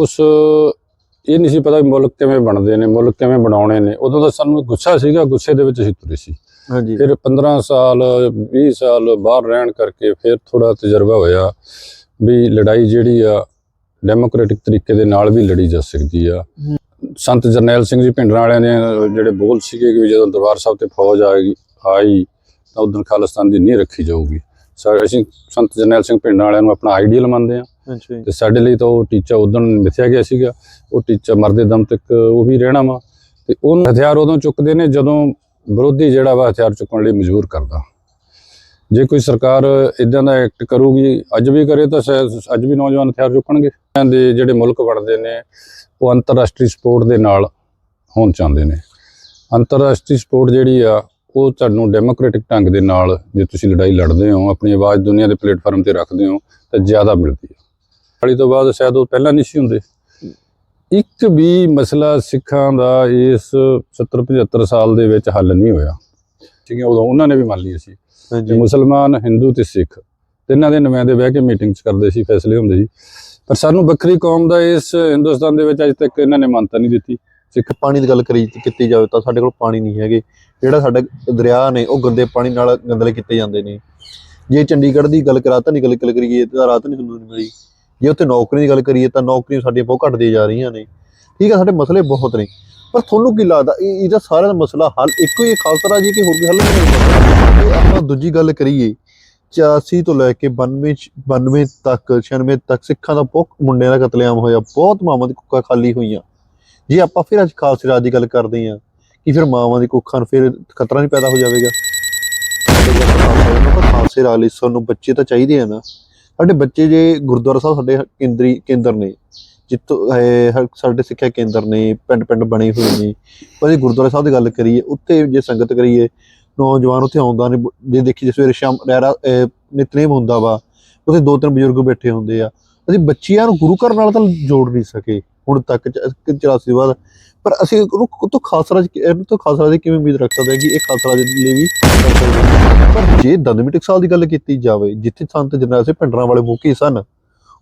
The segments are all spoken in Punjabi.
ਕੁਝ ਇਹ ਨਹੀਂ ਸੀ ਪਤਾ ਮੁਲਕ ਕਿਵੇਂ ਬਣਦੇ ਨੇ ਮੁਲਕ ਕਿਵੇਂ ਬਣਾਉਣੇ ਨੇ। ਉਦੋਂ ਤਾਂ ਸਾਨੂੰ ਗੁੱਸਾ ਸੀਗਾ ਗੁੱਸੇ ਦੇ ਵਿੱਚ ਅਸੀਂ ਤੁਰੇ ਸੀ। ਹਾਂਜੀ। ਫਿਰ 15 ਸਾਲ 20 ਸਾਲ ਬਾਹਰ ਰਹਿਣ ਕਰਕੇ ਫਿਰ ਥੋੜਾ ਤਜਰਬਾ ਹੋਇਆ ਵੀ ਲੜਾਈ ਜਿਹੜੀ ਆ ਡੈਮੋਕ੍ਰੈਟਿਕ ਤਰੀਕੇ ਦੇ ਨਾਲ ਵੀ ਲੜੀ ਜਾ ਸਕਦੀ ਆ। ਸੰਤ ਜਰਨੈਲ ਸਿੰਘ ਜੀ ਪਿੰਡਰਾਂ ਵਾਲਿਆਂ ਨੇ ਜਿਹੜੇ ਬੋਲ ਸੀਗੇ ਕਿ ਜਦੋਂ ਦਰਬਾਰ ਸਾਹਿਬ ਤੇ ਫੌਜ ਆਏਗੀ ਆਈ ਤਾਂ ਉਦੋਂ ਖਾਲਿਸਤਾਨ ਦੀ ਨਹੀਂ ਰੱਖੀ ਜਾਊਗੀ। ਸਾ ਅਸੀਂ ਸੰਤ ਜਰਨੈਲ ਸਿੰਘ ਪਿੰਡਰਾਂ ਵਾਲਿਆਂ ਨੂੰ ਆਪਣਾ ਆਈਡੀਅਲ ਮੰਨਦੇ ਆ ਤੇ ਸਾਡੇ ਲਈ ਤਾਂ ਉਹ ਟੀਚਾ ਉਦੋਂ ਮਿਥਿਆ ਗਿਆ ਸੀਗਾ, ਉਹ ਟੀਚਾ ਮਰਦੇ ਦਮ ਤੱਕ ਉਹ ਵੀ ਰਹਿਣਾ ਵਾ। ਤੇ ਉਹ ਹਥਿਆਰ ਉਦੋਂ ਚੁੱਕਦੇ ਨੇ ਜਦੋਂ ਵਿਰੋਧੀ ਜਿਹੜਾ ਵਾ ਹਥਿਆਰ ਚੁੱਕਣ ਲਈ ਮਜਬੂਰ ਕਰਦਾ। ਜੇ ਕੋਈ ਸਰਕਾਰ ਇਦਾਂ ਦਾ ਐਕਟ ਕਰੂਗੀ, ਅੱਜ ਵੀ ਕਰੇ ਤਾਂ ਅੱਜ ਵੀ ਨੌਜਵਾਨ ਹਥਿਆਰ ਚੁੱਕਣਗੇ। ਇਹਨਾਂ ਦੇ ਜਿਹੜੇ ਮੁਲਕ ਬਣਦੇ ਨੇ, ਉਹ ਅੰਤਰਰਾਸ਼ਟਰੀ ਸਪੋਰਟ ਦੇ ਨਾਲ ਹੋਣ ਚਾਹੁੰਦੇ ਨੇ। ਅੰਤਰਰਾਸ਼ਟਰੀ ਸਪੋਰਟ ਜਿਹੜੀ ਆ, ਉਹ ਤੁਹਾਨੂੰ ਡੈਮੋਕ੍ਰੈਟਿਕ ਢੰਗ ਦੇ ਨਾਲ ਜੇ ਤੁਸੀਂ ਲੜਾਈ ਲੜਦੇ ਹੋ, ਆਪਣੀ ਆਵਾਜ਼ ਦੁਨੀਆ ਦੇ ਪਲੇਟਫਾਰਮ ਤੇ ਰੱਖਦੇ ਹੋ, ਤਾਂ ਜ਼ਿਆਦਾ ਮਿਲਦੀ ਹੈ ਦਿਵਾਲੀ ਤੋਂ ਬਾਅਦ ਸ਼ਾਇਦ ਉਹ ਪਹਿਲਾਂ ਨਹੀਂ ਸੀ ਹੁੰਦੇ। ਇੱਕ ਵੀ ਮਸਲਾ ਸਿੱਖਾਂ ਦਾ ਇਸ 70 75 ਸਾਲ ਦੇ ਵਿੱਚ ਹੱਲ ਨਹੀਂ ਹੋਇਆ। ਠੀਕ ਹੈ ਉਦੋਂ ਉਹਨਾਂ ਨੇ ਵੀ ਮੰਨ ਲਈ ਸੀ ਮੁਸਲਮਾਨ ਹਿੰਦੂ ਤੇ ਸਿੱਖ ਤਿੰਨਾਂ ਦੇ ਨੁਮਾਇੰਦੇ ਬਹਿ ਕੇ ਮੀਟਿੰਗਸ ਕਰਦੇ ਸੀ ਫੈਸਲੇ ਹੁੰਦੇ ਸੀ। ਪਰ ਸਾਨੂੰ ਵੱਖਰੀ ਕੌਮ ਦਾ ਇਸ ਹਿੰਦੁਸਤਾਨ ਦੇ ਵਿੱਚ ਅਜੇ ਤੱਕ ਇਹਨਾਂ ਨੇ ਮਾਨਤਾ ਨਹੀਂ ਦਿੱਤੀ। ਸਿੱਖ ਪਾਣੀ ਦੀ ਗੱਲ ਕਰੀ ਕੀਤੀ ਜਾਵੇ ਤਾਂ ਸਾਡੇ ਕੋਲ ਪਾਣੀ ਨਹੀਂ ਹੈਗੇ। ਜਿਹੜਾ ਸਾਡਾ ਦਰਿਆ ਨੇ ਉਹ ਗੰਦੇ ਪਾਣੀ ਨਾਲ ਗੰਦਲੇ ਕੀਤੇ ਜਾਂਦੇ ਨੇ। ਜੇ ਚੰਡੀਗੜ੍ਹ ਦੀ ਗੱਲ ਕਰਾ ਤਾਂ ਗੱਲ ਕਰੀਏ ਤਾਂ ਰਾਤ ਨਹੀਂ ਸਾਨੂੰ ਨਹੀਂ ਮਿਲੀ। ਜੇ ਉੱਥੇ ਨੌਕਰੀ ਦੀ ਗੱਲ ਕਰੀਏ ਤਾਂ ਨੌਕਰੀ ਸਾਡੀਆਂ ਬਹੁਤ ਘਟਦੀਆਂ ਜਾ ਰਹੀਆਂ ਨੇ। ਠੀਕ ਹੈ ਸਾਡੇ ਮਸਲੇ ਬਹੁਤ ਨੇ। ਪਰ ਤੁਹਾਨੂੰ ਕੀ ਲੱਗਦਾ, ਇਹ ਇਹਦਾ ਸਾਰਾ ਦਾ ਮਸਲਾ ਹੱਲ ਇੱਕੋ ਹੀ ਖਾਲਸਾ ਜੀ ਕਿ ਹੋਰ ਵੀ ਹੱਲ ਨਹੀਂ ਹੋ ਆਪਾਂ ਦੂਜੀ ਗੱਲ ਕਰੀਏ 84 ਤੋਂ ਲੈ ਕੇ 92 92 ਤੱਕ 96 ਤੱਕ ਸਿੱਖਾਂ ਦਾ ਬਹੁਤ ਮੁੰਡਿਆਂ ਦਾ ਕਤਲੇਆਮ ਹੋਇਆ, ਬਹੁਤ ਮਾਵਾਂ ਦੀ ਕੁੱਖਾਂ ਖਾਲੀ ਹੋਈਆਂ। ਜੇ ਆਪਾਂ ਫਿਰ ਅੱਜ ਖਾਲਸੇ ਰਾਜ ਦੀ ਗੱਲ ਕਰਦੇ ਹਾਂ, ਕਿ ਫਿਰ ਮਾਵਾਂ ਦੀ ਕੁੱਖਾਂ ਨੂੰ ਫਿਰ ਖਤਰਾ ਨਹੀਂ ਪੈਦਾ ਹੋ ਜਾਵੇਗਾ? ਖਾਲਸੇ ਰਾਜ ਲਈ ਸਾਨੂੰ ਬੱਚੇ ਤਾਂ ਚਾਹੀਦੇ ਆ ਨਾ। ਸਾਡੇ ਬੱਚੇ ਜੇ ਗੁਰਦੁਆਰਾ ਸਾਹਿਬ ਸਾਡੇ ਕੇਂਦਰੀ, ਕੇਂਦਰ ਨੇ, ਜਿੱਥੋਂ ਸਾਡੇ ਸਿੱਖਿਆ ਕੇਂਦਰ ਨੇ ਪਿੰਡ ਪਿੰਡ ਬਣੇ ਹੋਏ ਨੇ, ਪਰ ਜੇ ਗੁਰਦੁਆਰਾ ਸਾਹਿਬ ਦੀ ਗੱਲ ਕਰੀਏ, ਉੱਥੇ ਜੇ ਸੰਗਤ ਕਰੀਏ, ਨੌਜਵਾਨ ਉੱਥੇ ਆਉਂਦਾ ਨੇ, ਜੇ ਦੇਖੀ ਜੇ ਸਵੇਰੇ ਸ਼ਾਮ ਰਹਿਰਾ ਨਿਤਨੇਮ ਹੁੰਦਾ ਵਾ, ਉੱਥੇ ਦੋ ਤਿੰਨ ਬਜ਼ੁਰਗ ਬੈਠੇ ਹੁੰਦੇ ਆ, ਅਸੀਂ ਬੱਚਿਆਂ ਨੂੰ ਗੁਰੂ ਘਰ ਨਾਲ ਤਾਂ ਜੋੜ ਨਹੀਂ ਸਕੇ, ਹੁਣ ਤੱਕ 84 ਬਾਅਦ ਪਰ ਅਸੀਂ ਉਹਨੂੰ ਤੋਂ ਖਾਲਸਾ ਇਹਨੂੰ ਤੋਂ ਖਾਲਸਾ ਰਾਜ ਕਿਵੇਂ ਉਮੀਦ ਰੱਖ ਸਕਦੇ ਹਾਂ ਕਿ ਇਹ ਖਾਲਸਾ ਦੇ ਲਈ ਵੀ ਪਰ ਜੇ ਦੰਦਮੀ ਟਕਸਾਲ ਦੀ ਗੱਲ ਕੀਤੀ ਜਾਵੇ, ਜਿੱਥੇ ਸੰਤ ਜਰਨੈਲ ਸਿੰਘ ਭਿੰਡਰਾਂ ਵਾਲੇ ਮੁਖੀ ਸਨ,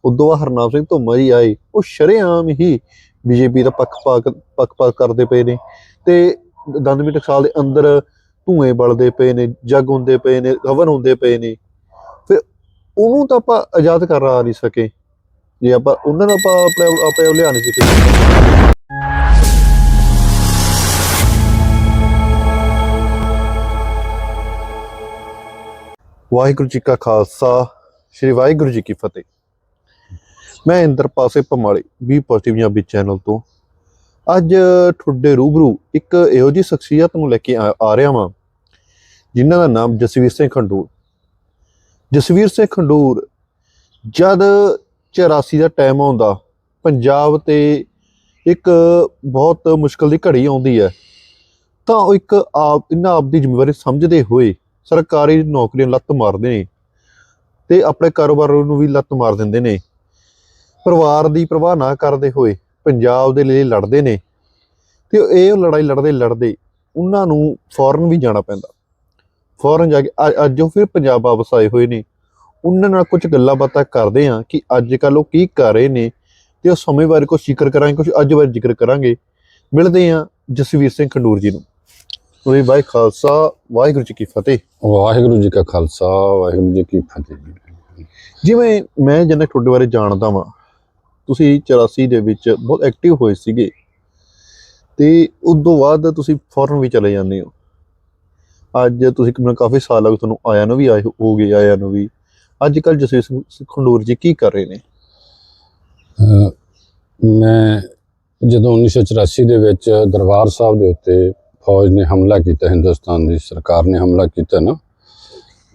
ਉਦੋਂ ਬਾਅਦ ਹਰਨਾਮ ਸਿੰਘ ਧੁੰਮਾ ਜੀ ਆਏ। ਉਹ ਸ਼ਰੇਆਮ ਹੀ ਬੀਜੇਪੀ ਦਾ ਪੱਖਪਾਤ ਪੱਖਪਾਤ ਕਰਦੇ ਪਏ ਨੇ ਤੇ ਦੰਦਮੀ ਟਕਸਾਲ ਦੇ ਅੰਦਰ ਧੂਏ ਬਲਦੇ ਪਏ ਨੇ, ਜੱਗ ਹੁੰਦੇ ਪਏ ਨੇ, ਹਵਨ ਹੁੰਦੇ ਪਏ ਨੇ। ਫਿਰ ਉਹਨੂੰ ਤਾਂ ਆਪਾਂ ਆਜ਼ਾਦ ਕਰਾ ਨਹੀਂ ਸਕੇ। ਜੇ ਆਪਾਂ, ਉਹਨਾਂ ਨੂੰ ਆਪਾਂ, ਆਪਣੇ ਆਪੇ ਲਿਆ ਨਹੀਂ ਸਕੇ। ਵਾਹਿਗੁਰੂ ਜੀ ਕਾ ਖਾਲਸਾ, ਸ੍ਰੀ ਵਾਹਿਗੁਰੂ ਜੀ ਕੀ ਫਤਿਹ। ਮੈਂ ਇੰਦਰ ਪਾਸੇ ਪਮਾਲੀ ਵੀ ਪੋਜ਼ਿਟਿਵ ਪੰਜਾਬੀ ਚੈਨਲ ਤੋਂ। ਅੱਜ ਤੁਹਾਡੇ ਰੂਬਰੂ ਇੱਕ ਇਹੋ ਜਿਹੀ ਸ਼ਖਸੀਅਤ ਨੂੰ ਲੈ ਕੇ ਆ ਆ ਰਿਹਾ ਹਾਂ ਜਿਨ੍ਹਾਂ ਦਾ ਨਾਮ ਜਸਵੀਰ ਸਿੰਘ ਖੰਡੂਰ। ਜਸਵੀਰ ਸਿੰਘ ਖੰਡੂਰ ਜਦ 84 ਦਾ ਟਾਈਮ ਆਉਂਦਾ, ਪੰਜਾਬ ਤੇ ਇੱਕ ਬਹੁਤ ਮੁਸ਼ਕਲ ਦੀ ਘੜੀ ਆਉਂਦੀ ਹੈ, ਤਾਂ ਉਹ ਇੱਕ ਆਪ, ਇਹਨਾਂ ਆਪ ਦੀ ਜ਼ਿੰਮੇਵਾਰੀ ਸਮਝਦੇ ਹੋਏ ਸਰਕਾਰੀ ਨੌਕਰੀਆਂ ਲੱਤ ਮਾਰਦੇ ਨੇ ਤੇ ਆਪਣੇ ਕਾਰੋਬਾਰ ਨੂੰ ਵੀ ਲੱਤ ਮਾਰ ਦਿੰਦੇ ਨੇ। ਪਰਿਵਾਰ ਦੀ ਪ੍ਰਵਾਹ ਨਾ ਕਰਦੇ ਹੋਏ ਪੰਜਾਬ ਦੇ ਲਈ ਲੜਦੇ ਨੇ ਤੇ ਇਹ ਲੜਾਈ ਲੜਦੇ ਲੜਦੇ ਉਹਨਾਂ ਨੂੰ ਫੋਰਨ ਵੀ ਜਾਣਾ ਪੈਂਦਾ। ਫੋਰਨ ਜਾ ਕੇ ਅੱਜ ਉਹ ਫਿਰ ਪੰਜਾਬ ਵਾਪਸ ਆਏ ਹੋਏ ਨੇ। ਉਹਨਾਂ ਨਾਲ ਕੁਝ ਗੱਲਾਂ ਬਾਤਾਂ ਕਰਦੇ ਆ ਕਿ ਅੱਜ ਕੱਲ ਉਹ ਕੀ ਕਰ ਰਹੇ ਨੇ ਤੇ ਉਹ ਸਮੇਂ ਬਾਰੇ ਕੁਝ ਜ਼ਿਕਰ ਕਰਾਂਗੇ ਕੁਝ ਅੱਜ ਬਾਰੇ ਜ਼ਿਕਰ ਕਰਾਂਗੇ। ਮਿਲਦੇ ਆ ਜਸਵੀਰ ਸਿੰਘ ਖੰਡੂਰ ਜੀ ਨੂੰ। ਉਹਦੇ ਬਾਈ ਖਾਲਸਾ ਵਾਹਿਗੁਰੂ ਜੀ ਕੀ ਫਤਿਹ। ਵਾਹਿਗੁਰੂ ਜੀ ਕਾ ਖਾਲਸਾ ਵਾਹਿਗੁਰੂ ਜੀ ਕੀ ਫਤਿਹ। ਜਿਵੇਂ ਮੈਂ ਜਿੰਨਾ ਤੁਹਾਡੇ ਬਾਰੇ ਜਾਣਦਾ ਵਾਂ ਤੁਸੀਂ 84 ਦੇ ਵਿੱਚ ਬਹੁਤ ਐਕਟਿਵ ਹੋਏ ਸੀਗੇ। ਤੇ ਉਸ ਤੋਂ ਬਾਅਦ ਤੁਸੀਂ ਫੌਰਨ ਵੀ ਚਲੇ ਜਾਂਦੇ ਹੋ। ਅੱਜ ਤੁਸੀਂ ਮੈਨੂੰ ਕਾਫੀ ਸਾਲ ਹੋ ਗਏ ਤੁਹਾਨੂੰ ਆਇਆ ਨੂੰ ਵੀ ਆਏ ਹੋ ਗਏ ਆਇਆ ਨੂੰ ਵੀ। ਅੱਜ ਕੱਲ ਜਸਵੀਰ ਸਿੰਘ ਖੰਡੂਰ ਜੀ ਕੀ ਕਰ ਰਹੇ ਨੇ? ਮੈਂ ਜਦੋਂ 1984 ਦੇ ਵਿੱਚ ਦਰਬਾਰ ਸਾਹਿਬ ਦੇ ਉੱਤੇ ਫੌਜ ਨੇ ਹਮਲਾ ਕੀਤਾ, ਹਿੰਦੁਸਤਾਨ ਦੀ ਸਰਕਾਰ ਨੇ ਹਮਲਾ ਕੀਤਾ ਨਾ,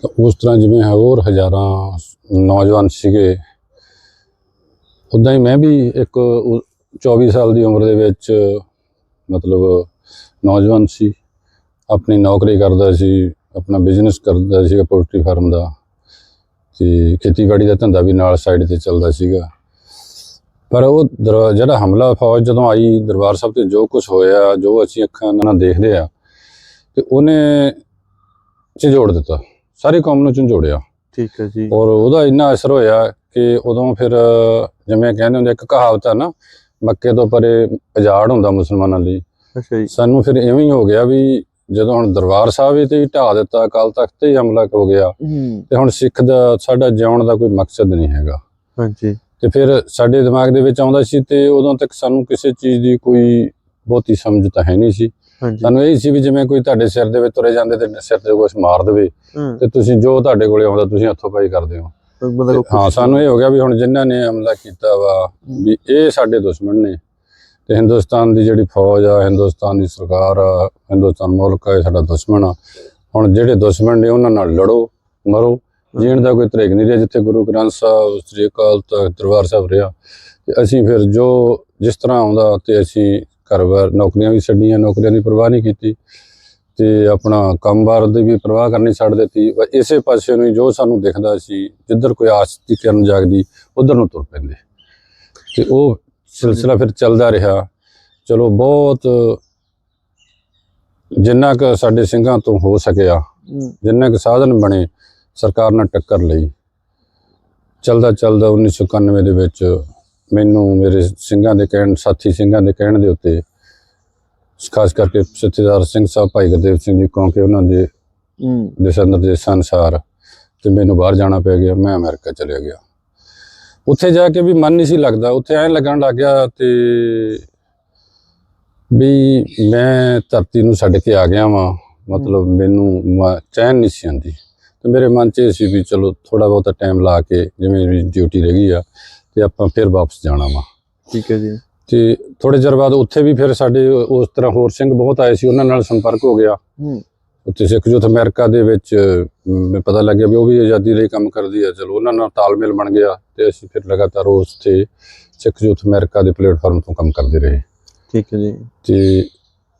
ਤਾਂ ਉਸ ਤਰ੍ਹਾਂ ਜਿਵੇਂ ਹੋਰ ਹਜ਼ਾਰਾਂ ਨੌਜਵਾਨ ਸੀਗੇ। ਉਦਾਂ ਹੀ ਮੈਂ ਵੀ ਇੱਕ ਉ- 24 ਸਾਲ ਦੀ ਉਮਰ ਦੇ ਵਿੱਚ ਮਤਲਬ ਨੌਜਵਾਨ ਸੀ, ਆਪਣੀ ਨੌਕਰੀ ਕਰਦਾ ਸੀ, ਆਪਣਾ ਬਿਜ਼ਨਸ ਕਰਦਾ ਸੀਗਾ ਪੋਲਟਰੀ ਫਾਰਮ ਦਾ, ਤੇ ਖੇਤੀਬਾੜੀ ਦਾ ਧੰਦਾ ਵੀ ਨਾਲ ਸਾਈਡ ਤੇ ਚੱਲਦਾ ਸੀਗਾ। ਪਰ ਉਹ ਜਿਹੜਾ ਹਮਲਾ ਫੌਜ ਜਦੋਂ ਆਈ ਦਰਬਾਰ ਸਾਹਿਬ ਤੇ ਜੋ ਕੁਝ ਹੋਇਆ ਜੋ ਅਸੀਂ ਅੱਖਾਂ ਨਾਲ ਦੇਖਦੇ ਆ ਤੇ ਉਹਨੇ ਝੰਜੋੜ ਦਿੱਤਾ। ਸਾਰੀ ਕੌਮ ਨੂੰ ਝੰਜੋੜਿਆ। ਠੀਕ ਹੈ ਜੀ। ਔਰ ਉਹਦਾ ਇੰਨਾ ਅਸਰ ਹੋਇਆ ਕਿ ਉਦੋਂ ਫਿਰ ਜਿਵੇਂ ਕਹਿੰਦੇ ਹੁੰਦੇ ਇੱਕ ਕਹਾਵਤ ਆ ਨਾ ਮੱਕੇ ਤੋਂ ਪਰੇ ਉਜਾੜ ਹੁੰਦਾ ਮੁਸਲਮਾਨਾਂ ਲਈ। ਅੱਛਾ ਜੀ। ਸਾਨੂੰ ਫਿਰ ਐਵੇਂ ਹੀ ਹੋ ਗਿਆ ਵੀ ਜਦੋਂ ਹੁਣ ਦਰਬਾਰ ਸਾਹਿਬ ਤੇ ਹੀ ਢਾਹ ਦਿੱਤਾ ਅਕਾਲ ਤਖਤ ਤੇ ਹੀ ਹਮਲਾ ਹੋ ਗਿਆ ਤੇ ਹੁਣ ਸਿੱਖ ਦਾ ਸਾਡਾ ਜਿਉਣ ਦਾ ਕੋਈ ਮਕਸਦ ਨਹੀਂ ਹੈਗਾ। ਹਾਂਜੀ। ਤੇ ਫਿਰ ਸਾਡੇ ਦਿਮਾਗ ਦੇ ਵਿੱਚ ਆਉਂਦਾ ਸੀ ਤੇ ਉਦੋਂ ਤੱਕ ਸਾਨੂੰ ਕਿਸੇ ਚੀਜ਼ ਦੀ ਕੋਈ ਬਹੁਤੀ ਸਮਝ ਤਾਂ ਹੈ ਨਹੀਂ ਸੀ। ਸਾਨੂੰ ਇਹ ਸੀ ਵੀ ਜਿਵੇਂ ਕੋਈ ਤੁਹਾਡੇ ਸਿਰ ਦੇ ਵਿੱਚ ਤੁਰੇ ਜਾਂਦੇ ਤੇ ਸਿਰ ਤੇ ਕੁਝ ਮਾਰ ਦੇਵੇ ਤੇ ਤੁਸੀਂ ਜੋ ਤੁਹਾਡੇ ਕੋਲੇ ਆਉਂਦਾ ਤੁਸੀਂ ਹੱਥੋਂ ਪਾਈ ਕਰਦੇ ਹੋ। ਹਾਂ ਸਾਨੂੰ ਇਹ ਹੋ ਗਿਆ ਵੀ ਹੁਣ ਜਿਨ੍ਹਾਂ ਨੇ ਹਮਲਾ ਕੀਤਾ ਵਾ ਵੀ ਇਹ ਸਾਡੇ ਦੁਸ਼ਮਣ ਨੇ। ਤੇ ਹਿੰਦੁਸਤਾਨ ਦੀ ਜਿਹੜੀ ਫੌਜ ਆ ਹਿੰਦੁਸਤਾਨ ਦੀ ਸਰਕਾਰ ਆ ਹਿੰਦੁਸਤਾਨ ਮੁਲਕ ਆ ਸਾਡਾ ਦੁਸ਼ਮਣ ਆ। ਹੁਣ ਜਿਹੜੇ ਦੁਸ਼ਮਣ ਨੇ ਉਹਨਾਂ ਨਾਲ ਲੜੋ ਮਰੋ। ਜੀਣ ਦਾ ਕੋਈ ਤਰੀਕ ਨਹੀਂ ਰਿਹਾ ਜਿੱਥੇ ਗੁਰੂ ਗ੍ਰੰਥ ਸਾਹਿਬ ਸ੍ਰੀ ਅਕਾਲ ਤਖਤ ਦਰਬਾਰ ਸਾਹਿਬ ਰਿਹਾ। ਤੇ ਅਸੀਂ ਫਿਰ ਜੋ ਜਿਸ ਤਰ੍ਹਾਂ ਆਉਂਦਾ ਤੇ ਅਸੀਂ ਘਰ-ਬਾਰ ਨੌਕਰੀਆਂ ਵੀ ਛੱਡੀਆਂ ਨੌਕਰੀਆਂ ਦੀ ਪਰਵਾਹ ਨਹੀਂ ਕੀਤੀ। ਤੇ ਆਪਣਾ ਕੰਮਬਾਰ ਦੀ ਵੀ ਪਰਵਾਹ ਕਰਨੀ ਛੱਡ ਦਿੱਤੀ। ਬਸ ਇਸੇ ਪਾਸੇ ਨੂੰ ਜੋ ਸਾਨੂੰ ਦਿਖਦਾ ਸੀ ਜਿੱਧਰ ਕੋਈ ਆਸ ਦੀ ਕਿਰਨ ਜਾਗਦੀ ਉਧਰ ਨੂੰ ਤੁਰ ਪੈਂਦੇ। ਤੇ ਉਹ ਸਿਲਸਿਲਾ ਫਿਰ ਚੱਲਦਾ ਰਿਹਾ। ਚਲੋ ਬਹੁਤ ਜਿੰਨਾ ਕੁ ਸਾਡੇ ਸਿੰਘਾਂ ਤੋਂ ਹੋ ਸਕਿਆ ਜਿੰਨੇ ਕੁ ਸਾਧਨ ਬਣੇ ਸਰਕਾਰ ਨਾਲ ਟੱਕਰ ਲਈ। ਚਲਦਾ ਚਲਦਾ 1991 ਦੇ ਵਿੱਚ ਮੈਨੂੰ ਮੇਰੇ ਸਿੰਘਾਂ ਦੇ ਕਹਿਣ ਸਾਥੀ ਸਿੰਘਾਂ ਦੇ ਕਹਿਣ ਦੇ ਉੱਤੇ ਖਾਸ ਕਰਕੇ ਸਤਿਦਾਰ ਸਿੰਘ ਸਾਹਿਬ ਭਾਈ ਗੁਰਦੇਵ ਸਿੰਘ ਜੀ ਕਿਉਂਕਿ ਉਹਨਾਂ ਦੇ ਦਿਸ਼ਾ ਨਿਰਦੇਸ਼ਾਂ ਅਨੁਸਾਰ ਤੇ ਮੈਨੂੰ ਬਾਹਰ ਜਾਣਾ ਪੈ ਗਿਆ ਮੈਂ ਅਮਰੀਕਾ ਚਲੇ ਗਿਆ। ਉੱਥੇ ਜਾ ਕੇ ਵੀ ਮਨ ਨਹੀਂ ਸੀ ਲੱਗਦਾ ਉੱਥੇ ਐਂ ਲੱਗਣ ਲੱਗ ਗਿਆ ਤੇ ਵੀ ਮੈਂ ਧਰਤੀ ਨੂੰ ਛੱਡ ਕੇ ਆ ਗਿਆ ਵਾਂ ਮਤਲਬ ਮੈਨੂੰ ਚੈਨ ਨਹੀਂ ਸੀ ਆਉਂਦੀ। ਤੇ ਮੇਰੇ ਮਨ 'ਚ ਇਹ ਸੀ ਵੀ ਚਲੋ ਥੋੜਾ ਬਹੁਤਾ ਟਾਈਮ ਲਾ ਕੇ ਜਿਵੇਂ ਵੀ ਡਿਊਟੀ ਰਹਿ ਗਈ ਆ ਤੇ ਆਪਾਂ ਫਿਰ ਵਾਪਸ ਜਾਣਾ ਵਾ। ਠੀਕ ਹੈ ਜੀ। ਤੇ ਥੋੜੇ ਚਿਰ ਬਾਅਦ ਉੱਥੇ ਵੀ ਫਿਰ ਸਾਡੇ ਉਸ ਤਰ੍ਹਾਂ ਹੋਰ ਸਿੰਘ ਬਹੁਤ ਆਏ ਸੀ ਉਹਨਾਂ ਨਾਲ ਸੰਪਰਕ ਹੋ ਗਿਆ। ਹੂੰ। ਉੱਥੇ ਸਿੱਖ ਯੂਥ ਅਮਰੀਕਾ ਦੇ ਵਿੱਚ ਪਤਾ ਲੱਗਿਆ ਵੀ ਉਹ ਵੀ ਆਜ਼ਾਦੀ ਲਈ ਕੰਮ ਕਰਦੀ ਹੈ ਚਲੋ ਉਹਨਾਂ ਨਾਲ ਤਾਲਮੇਲ ਬਣ ਗਿਆ ਤੇ ਅਸੀਂ ਫਿਰ ਲਗਾਤਾਰ ਉਸ ਤੇ ਸਿੱਖ ਯੂਥ ਅਮਰੀਕਾ ਦੇ ਪਲੇਟਫਾਰਮ ਤੋਂ ਕੰਮ ਕਰਦੇ ਰਹੇ। ਠੀਕ ਹੈ ਜੀ। ਤੇ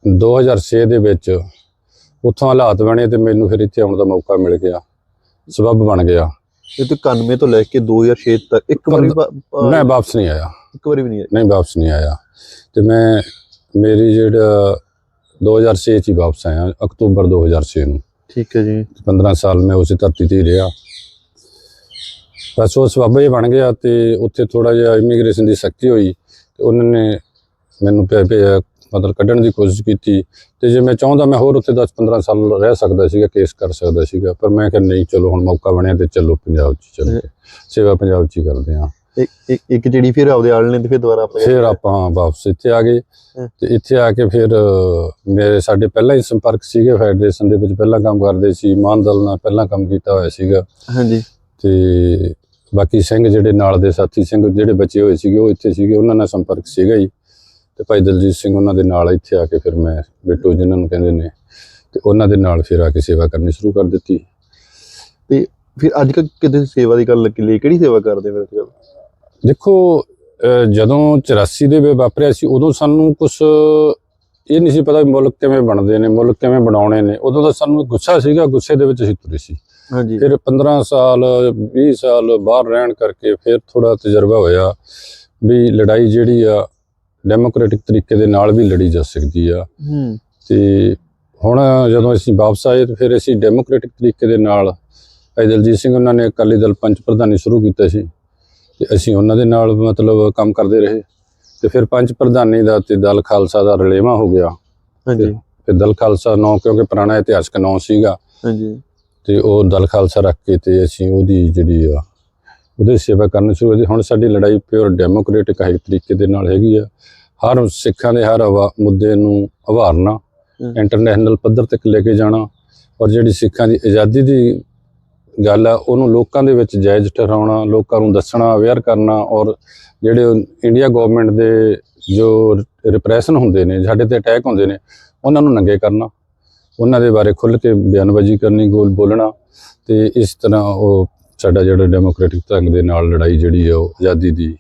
2006 ਦੇ ਵਿੱਚ ਉੱਥੋਂ ਹਾਲਾਤ ਬਣੇ ਤੇ ਮੈਨੂੰ ਫਿਰ ਇੱਥੇ ਆਉਣ ਦਾ ਮੌਕਾ ਮਿਲ ਗਿਆ। ਸਬਬ ਬਣ ਗਿਆ। ਇਹ ਤੋਂ 91 ਤੋਂ ਲੈ ਕੇ 2006 ਤੱਕ ਇੱਕ ਵਾਰੀ ਮੈਂ ਵਾਪਸ ਨਹੀਂ ਆਇਆ। ਇੱਕ ਵਾਰੀ ਵੀ ਨਹੀਂ ਨਹੀਂ ਵਾਪਸ ਨਹੀਂ ਆਇਆ। ਤੇ ਮੈਂ ਮੇਰੀ ਜਿਹੜਾ 2006 ਚ ਹੀ ਵਾਪਸ ਆਇਆ ਅਕਤੂਬਰ 2006 ਨੂੰ। ਠੀਕ ਹੈ ਜੀ। 15 ਸਾਲ ਮੈਂ ਉਸੇ ਧਰਤੀ ਤੇ ਰਿਹਾ। ਬਸ ਉਹ ਸਬੱਬ ਇਹ ਬਣ ਗਿਆ ਤੇ ਉੱਥੇ ਥੋੜਾ ਜਿਹਾ ਇਮੀਗ੍ਰੇਸ਼ਨ ਦੀ ਸਖਤੀ ਹੋਈ ਤੇ ਉਹਨਾਂ ਨੇ ਮੈਨੂੰ ਮਤਲਬ ਕੱਢਣ ਦੀ ਕੋਸ਼ਿਸ਼ ਕੀਤੀ ਤੇ ਜੇ ਮੈਂ ਚਾਹੁੰਦਾ ਮੈਂ ਹੋਰ ਉੱਥੇ 10-15 ਸਾਲ ਰਹਿ ਸਕਦਾ ਸੀਗਾ ਕੇਸ ਕਰ ਸਕਦਾ ਸੀਗਾ ਪਰ ਮੈਂ ਕਿਹਾ ਨਹੀਂ ਚਲੋ ਹੁਣ ਮੌਕਾ ਬਣਿਆ ਤੇ ਚਲੋ ਪੰਜਾਬ 'ਚ ਚੱਲਦੇ ਸੇਵਾ ਪੰਜਾਬ 'ਚ ਹੀ ਕਰਦੇ ਹਾਂ। ਇੱਕ- ਜਿਹੜੀ ਫਿਰ ਆਪਦੇ ਆਲ ਨੇ ਤੇ ਫਿਰ ਦੁਬਾਰਾ ਆਪਾਂ ਫਿਰ ਆਪਾਂ ਵਾਪਸ ਇੱਥੇ ਆ ਗਏ। ਤੇ ਇੱਥੇ ਆ ਕੇ ਫਿਰ ਮੇਰੇ ਸਾਡੇ ਪਹਿਲਾਂ ਹੀ ਸੰਪਰਕ ਸੀਗੇ ਫੈਡਰੇਸ਼ਨ ਦੇ ਵਿੱਚ ਪਹਿਲਾਂ ਕੰਮ ਕਰਦੇ ਸੀ ਮਾਨ ਦਲ ਨਾਲ ਪਹਿਲਾਂ ਕੰਮ ਕੀਤਾ ਹੋਇਆ ਸੀਗਾ। ਹਾਂਜੀ। ਤੇ ਬਾਕੀ ਸਿੰਘ ਜਿਹੜੇ ਨਾਲ ਦੇ ਸਾਥੀ ਸਿੰਘ ਜਿਹੜੇ ਬਚੇ ਹੋਏ ਸੀਗੇ ਉਹ ਇੱਥੇ ਸੀਗੇ ਉਹਨਾਂ ਨਾਲ ਸੰਪਰਕ ਸੀਗਾ ਹੀ ਤੇ ਭਾਈ ਦਲਜੀਤ ਸਿੰਘ ਉਹਨਾਂ ਦੇ ਨਾਲ ਇੱਥੇ ਆ ਕੇ ਫਿਰ ਮੈਂ ਬਿੱਟੂ ਜਿਨ੍ਹਾਂ ਨੂੰ ਕਹਿੰਦੇ ਨੇ ਤੇ ਉਹਨਾਂ ਦੇ ਨਾਲ ਫਿਰ ਆ ਕੇ ਸੇਵਾ ਕਰਨੀ ਸ਼ੁਰੂ ਕਰ ਦਿੱਤੀ। ਫਿਰ ਅੱਜ ਕੱਲ੍ਹ ਕਿਤੇ ਸੇਵਾ ਦੀ ਗੱਲ ਲਈ ਕਿਹੜੀ ਸੇਵਾ ਕਰਦੇ ਫਿਰ ਅੱਜ? ਦੇਖੋ ਜਦੋਂ 84 ਦੇ ਵੇ ਵਾਪਰਿਆ ਸੀ ਉਦੋਂ ਸਾਨੂੰ ਕੁਝ ਇਹ ਨਹੀਂ ਸੀ ਪਤਾ ਵੀ ਮੁਲਕ ਕਿਵੇਂ ਬਣਦੇ ਨੇ ਮੁਲਕ ਕਿਵੇਂ ਬਣਾਉਣੇ ਨੇ। ਉਦੋਂ ਤਾਂ ਸਾਨੂੰ ਗੁੱਸਾ ਸੀਗਾ ਗੁੱਸੇ ਦੇ ਵਿੱਚ ਅਸੀਂ ਤੁਰੇ ਸੀ। ਹਾਂਜੀ। ਫਿਰ 15 ਸਾਲ 20 ਸਾਲ ਬਾਹਰ ਰਹਿਣ ਕਰਕੇ ਫਿਰ ਥੋੜਾ ਤਜਰਬਾ ਹੋਇਆ ਵੀ ਲੜਾਈ ਜਿਹੜੀ ਆ ਡੈਮੋਕ੍ਰੈਟਿਕ ਤਰੀਕੇ ਦੇ ਨਾਲ ਵੀ ਲੜੀ ਜਾ ਸਕਦੀ ਆ। ਹੂੰ। ਤੇ ਹੁਣ ਜਦੋਂ ਅਸੀਂ ਵਾਪਸ ਆਏ ਤੇ ਫਿਰ ਅਸੀਂ ਡੈਮੋਕ੍ਰੈਟਿਕ ਤਰੀਕੇ ਦੇ ਨਾਲ ਭਾਈ ਦਲਜੀਤ ਸਿੰਘ ਉਹਨਾਂ ਨੇ ਅਕਾਲੀ ਦਲ ਪੰਚ ਪ੍ਰਧਾਨੀ ਸ਼ੁਰੂ ਕੀਤਾ ਸੀ। ਤੇ ਅਸੀਂ ਉਹਨਾਂ ਦੇ ਨਾਲ ਮਤਲਬ ਕੰਮ ਕਰਦੇ ਰਹੇ। ਤੇ ਫਿਰ ਪੰਚ ਪ੍ਰਧਾਨੀ ਦਾ ਤੇ ਦਲ ਖਾਲਸਾ ਦਾ ਰਲੇਵਾਂ ਹੋ ਗਿਆ। ਹਾਂਜੀ। ਤੇ ਦਲ ਖਾਲਸਾ ਨਾਂ ਕਿਉਂਕਿ ਪੁਰਾਣਾ ਇਤਿਹਾਸਕ ਨਾਂ ਸੀਗਾ। ਹਾਂਜੀ। ਤੇ ਉਹ ਦਲ ਖਾਲਸਾ ਰੱਖ ਕੇ ਤੇ ਅਸੀਂ ਉਹਦੀ ਜਿਹੜੀ ਆ ਉਹਦੀ ਸੇਵਾ ਕਰਨ ਸ਼ੁਰੂ ਕੀਤੀ ਹੁਣ ਸਾਡੀ ਲੜਾਈ ਪਿਓਰ ਡੈਮੋਕ੍ਰੈਟਿਕ ਹੈ ਤਰੀਕੇ ਦੇ ਨਾਲ ਹੈਗੀ ਆ। ਹਰ ਸਿੱਖਾਂ ਦੇ ਹਰ ਮੁੱਦੇ ਨੂੰ ਉਭਾਰਨਾ। ਇੰਟਰਨੈਸ਼ਨਲ ਪੱਧਰ ਤੱਕ ਲੈ ਕੇ ਜਾਣਾ ਔਰ ਜਿਹੜੀ ਸਿੱਖਾਂ ਦੀ ਆਜ਼ਾਦੀ ਦੀ ਗੱਲ ਆ ਉਹਨੂੰ ਲੋਕਾਂ ਦੇ ਵਿੱਚ ਜਾਇਜ਼ ਠਹਿਰਾਉਣਾ ਲੋਕਾਂ ਨੂੰ ਦੱਸਣਾ ਅਵੇਅਰ ਕਰਨਾ ਔਰ ਜਿਹੜੇ ਇੰਡੀਆ ਗਵਰਨਮੈਂਟ ਦੇ ਜੋ ਰਿਪਰੈਸ਼ਨ ਹੁੰਦੇ ਨੇ ਸਾਡੇ ਤੇ ਅਟੈਕ ਹੁੰਦੇ ਨੇ ਉਹਨਾਂ ਨੂੰ ਨੰਗੇ ਕਰਨਾ। ਉਹਨਾਂ ਦੇ ਬਾਰੇ ਖੁੱਲ੍ਹ ਕੇ ਬਿਆਨਬਾਜ਼ੀ ਕਰਨੀ ਗੋਲ ਬੋਲਣਾ ਤੇ ਇਸ ਤਰ੍ਹਾਂ ਉਹ ਸਾਡਾ ਜਿਹੜਾ ਡੈਮੋਕ੍ਰੈਟਿਕ ਢੰਗ ਦੇ ਨਾਲ ਲੜਾਈ ਜਿਹੜੀ ਆ ਉਹ ਆਜ਼ਾਦੀ ਦੀ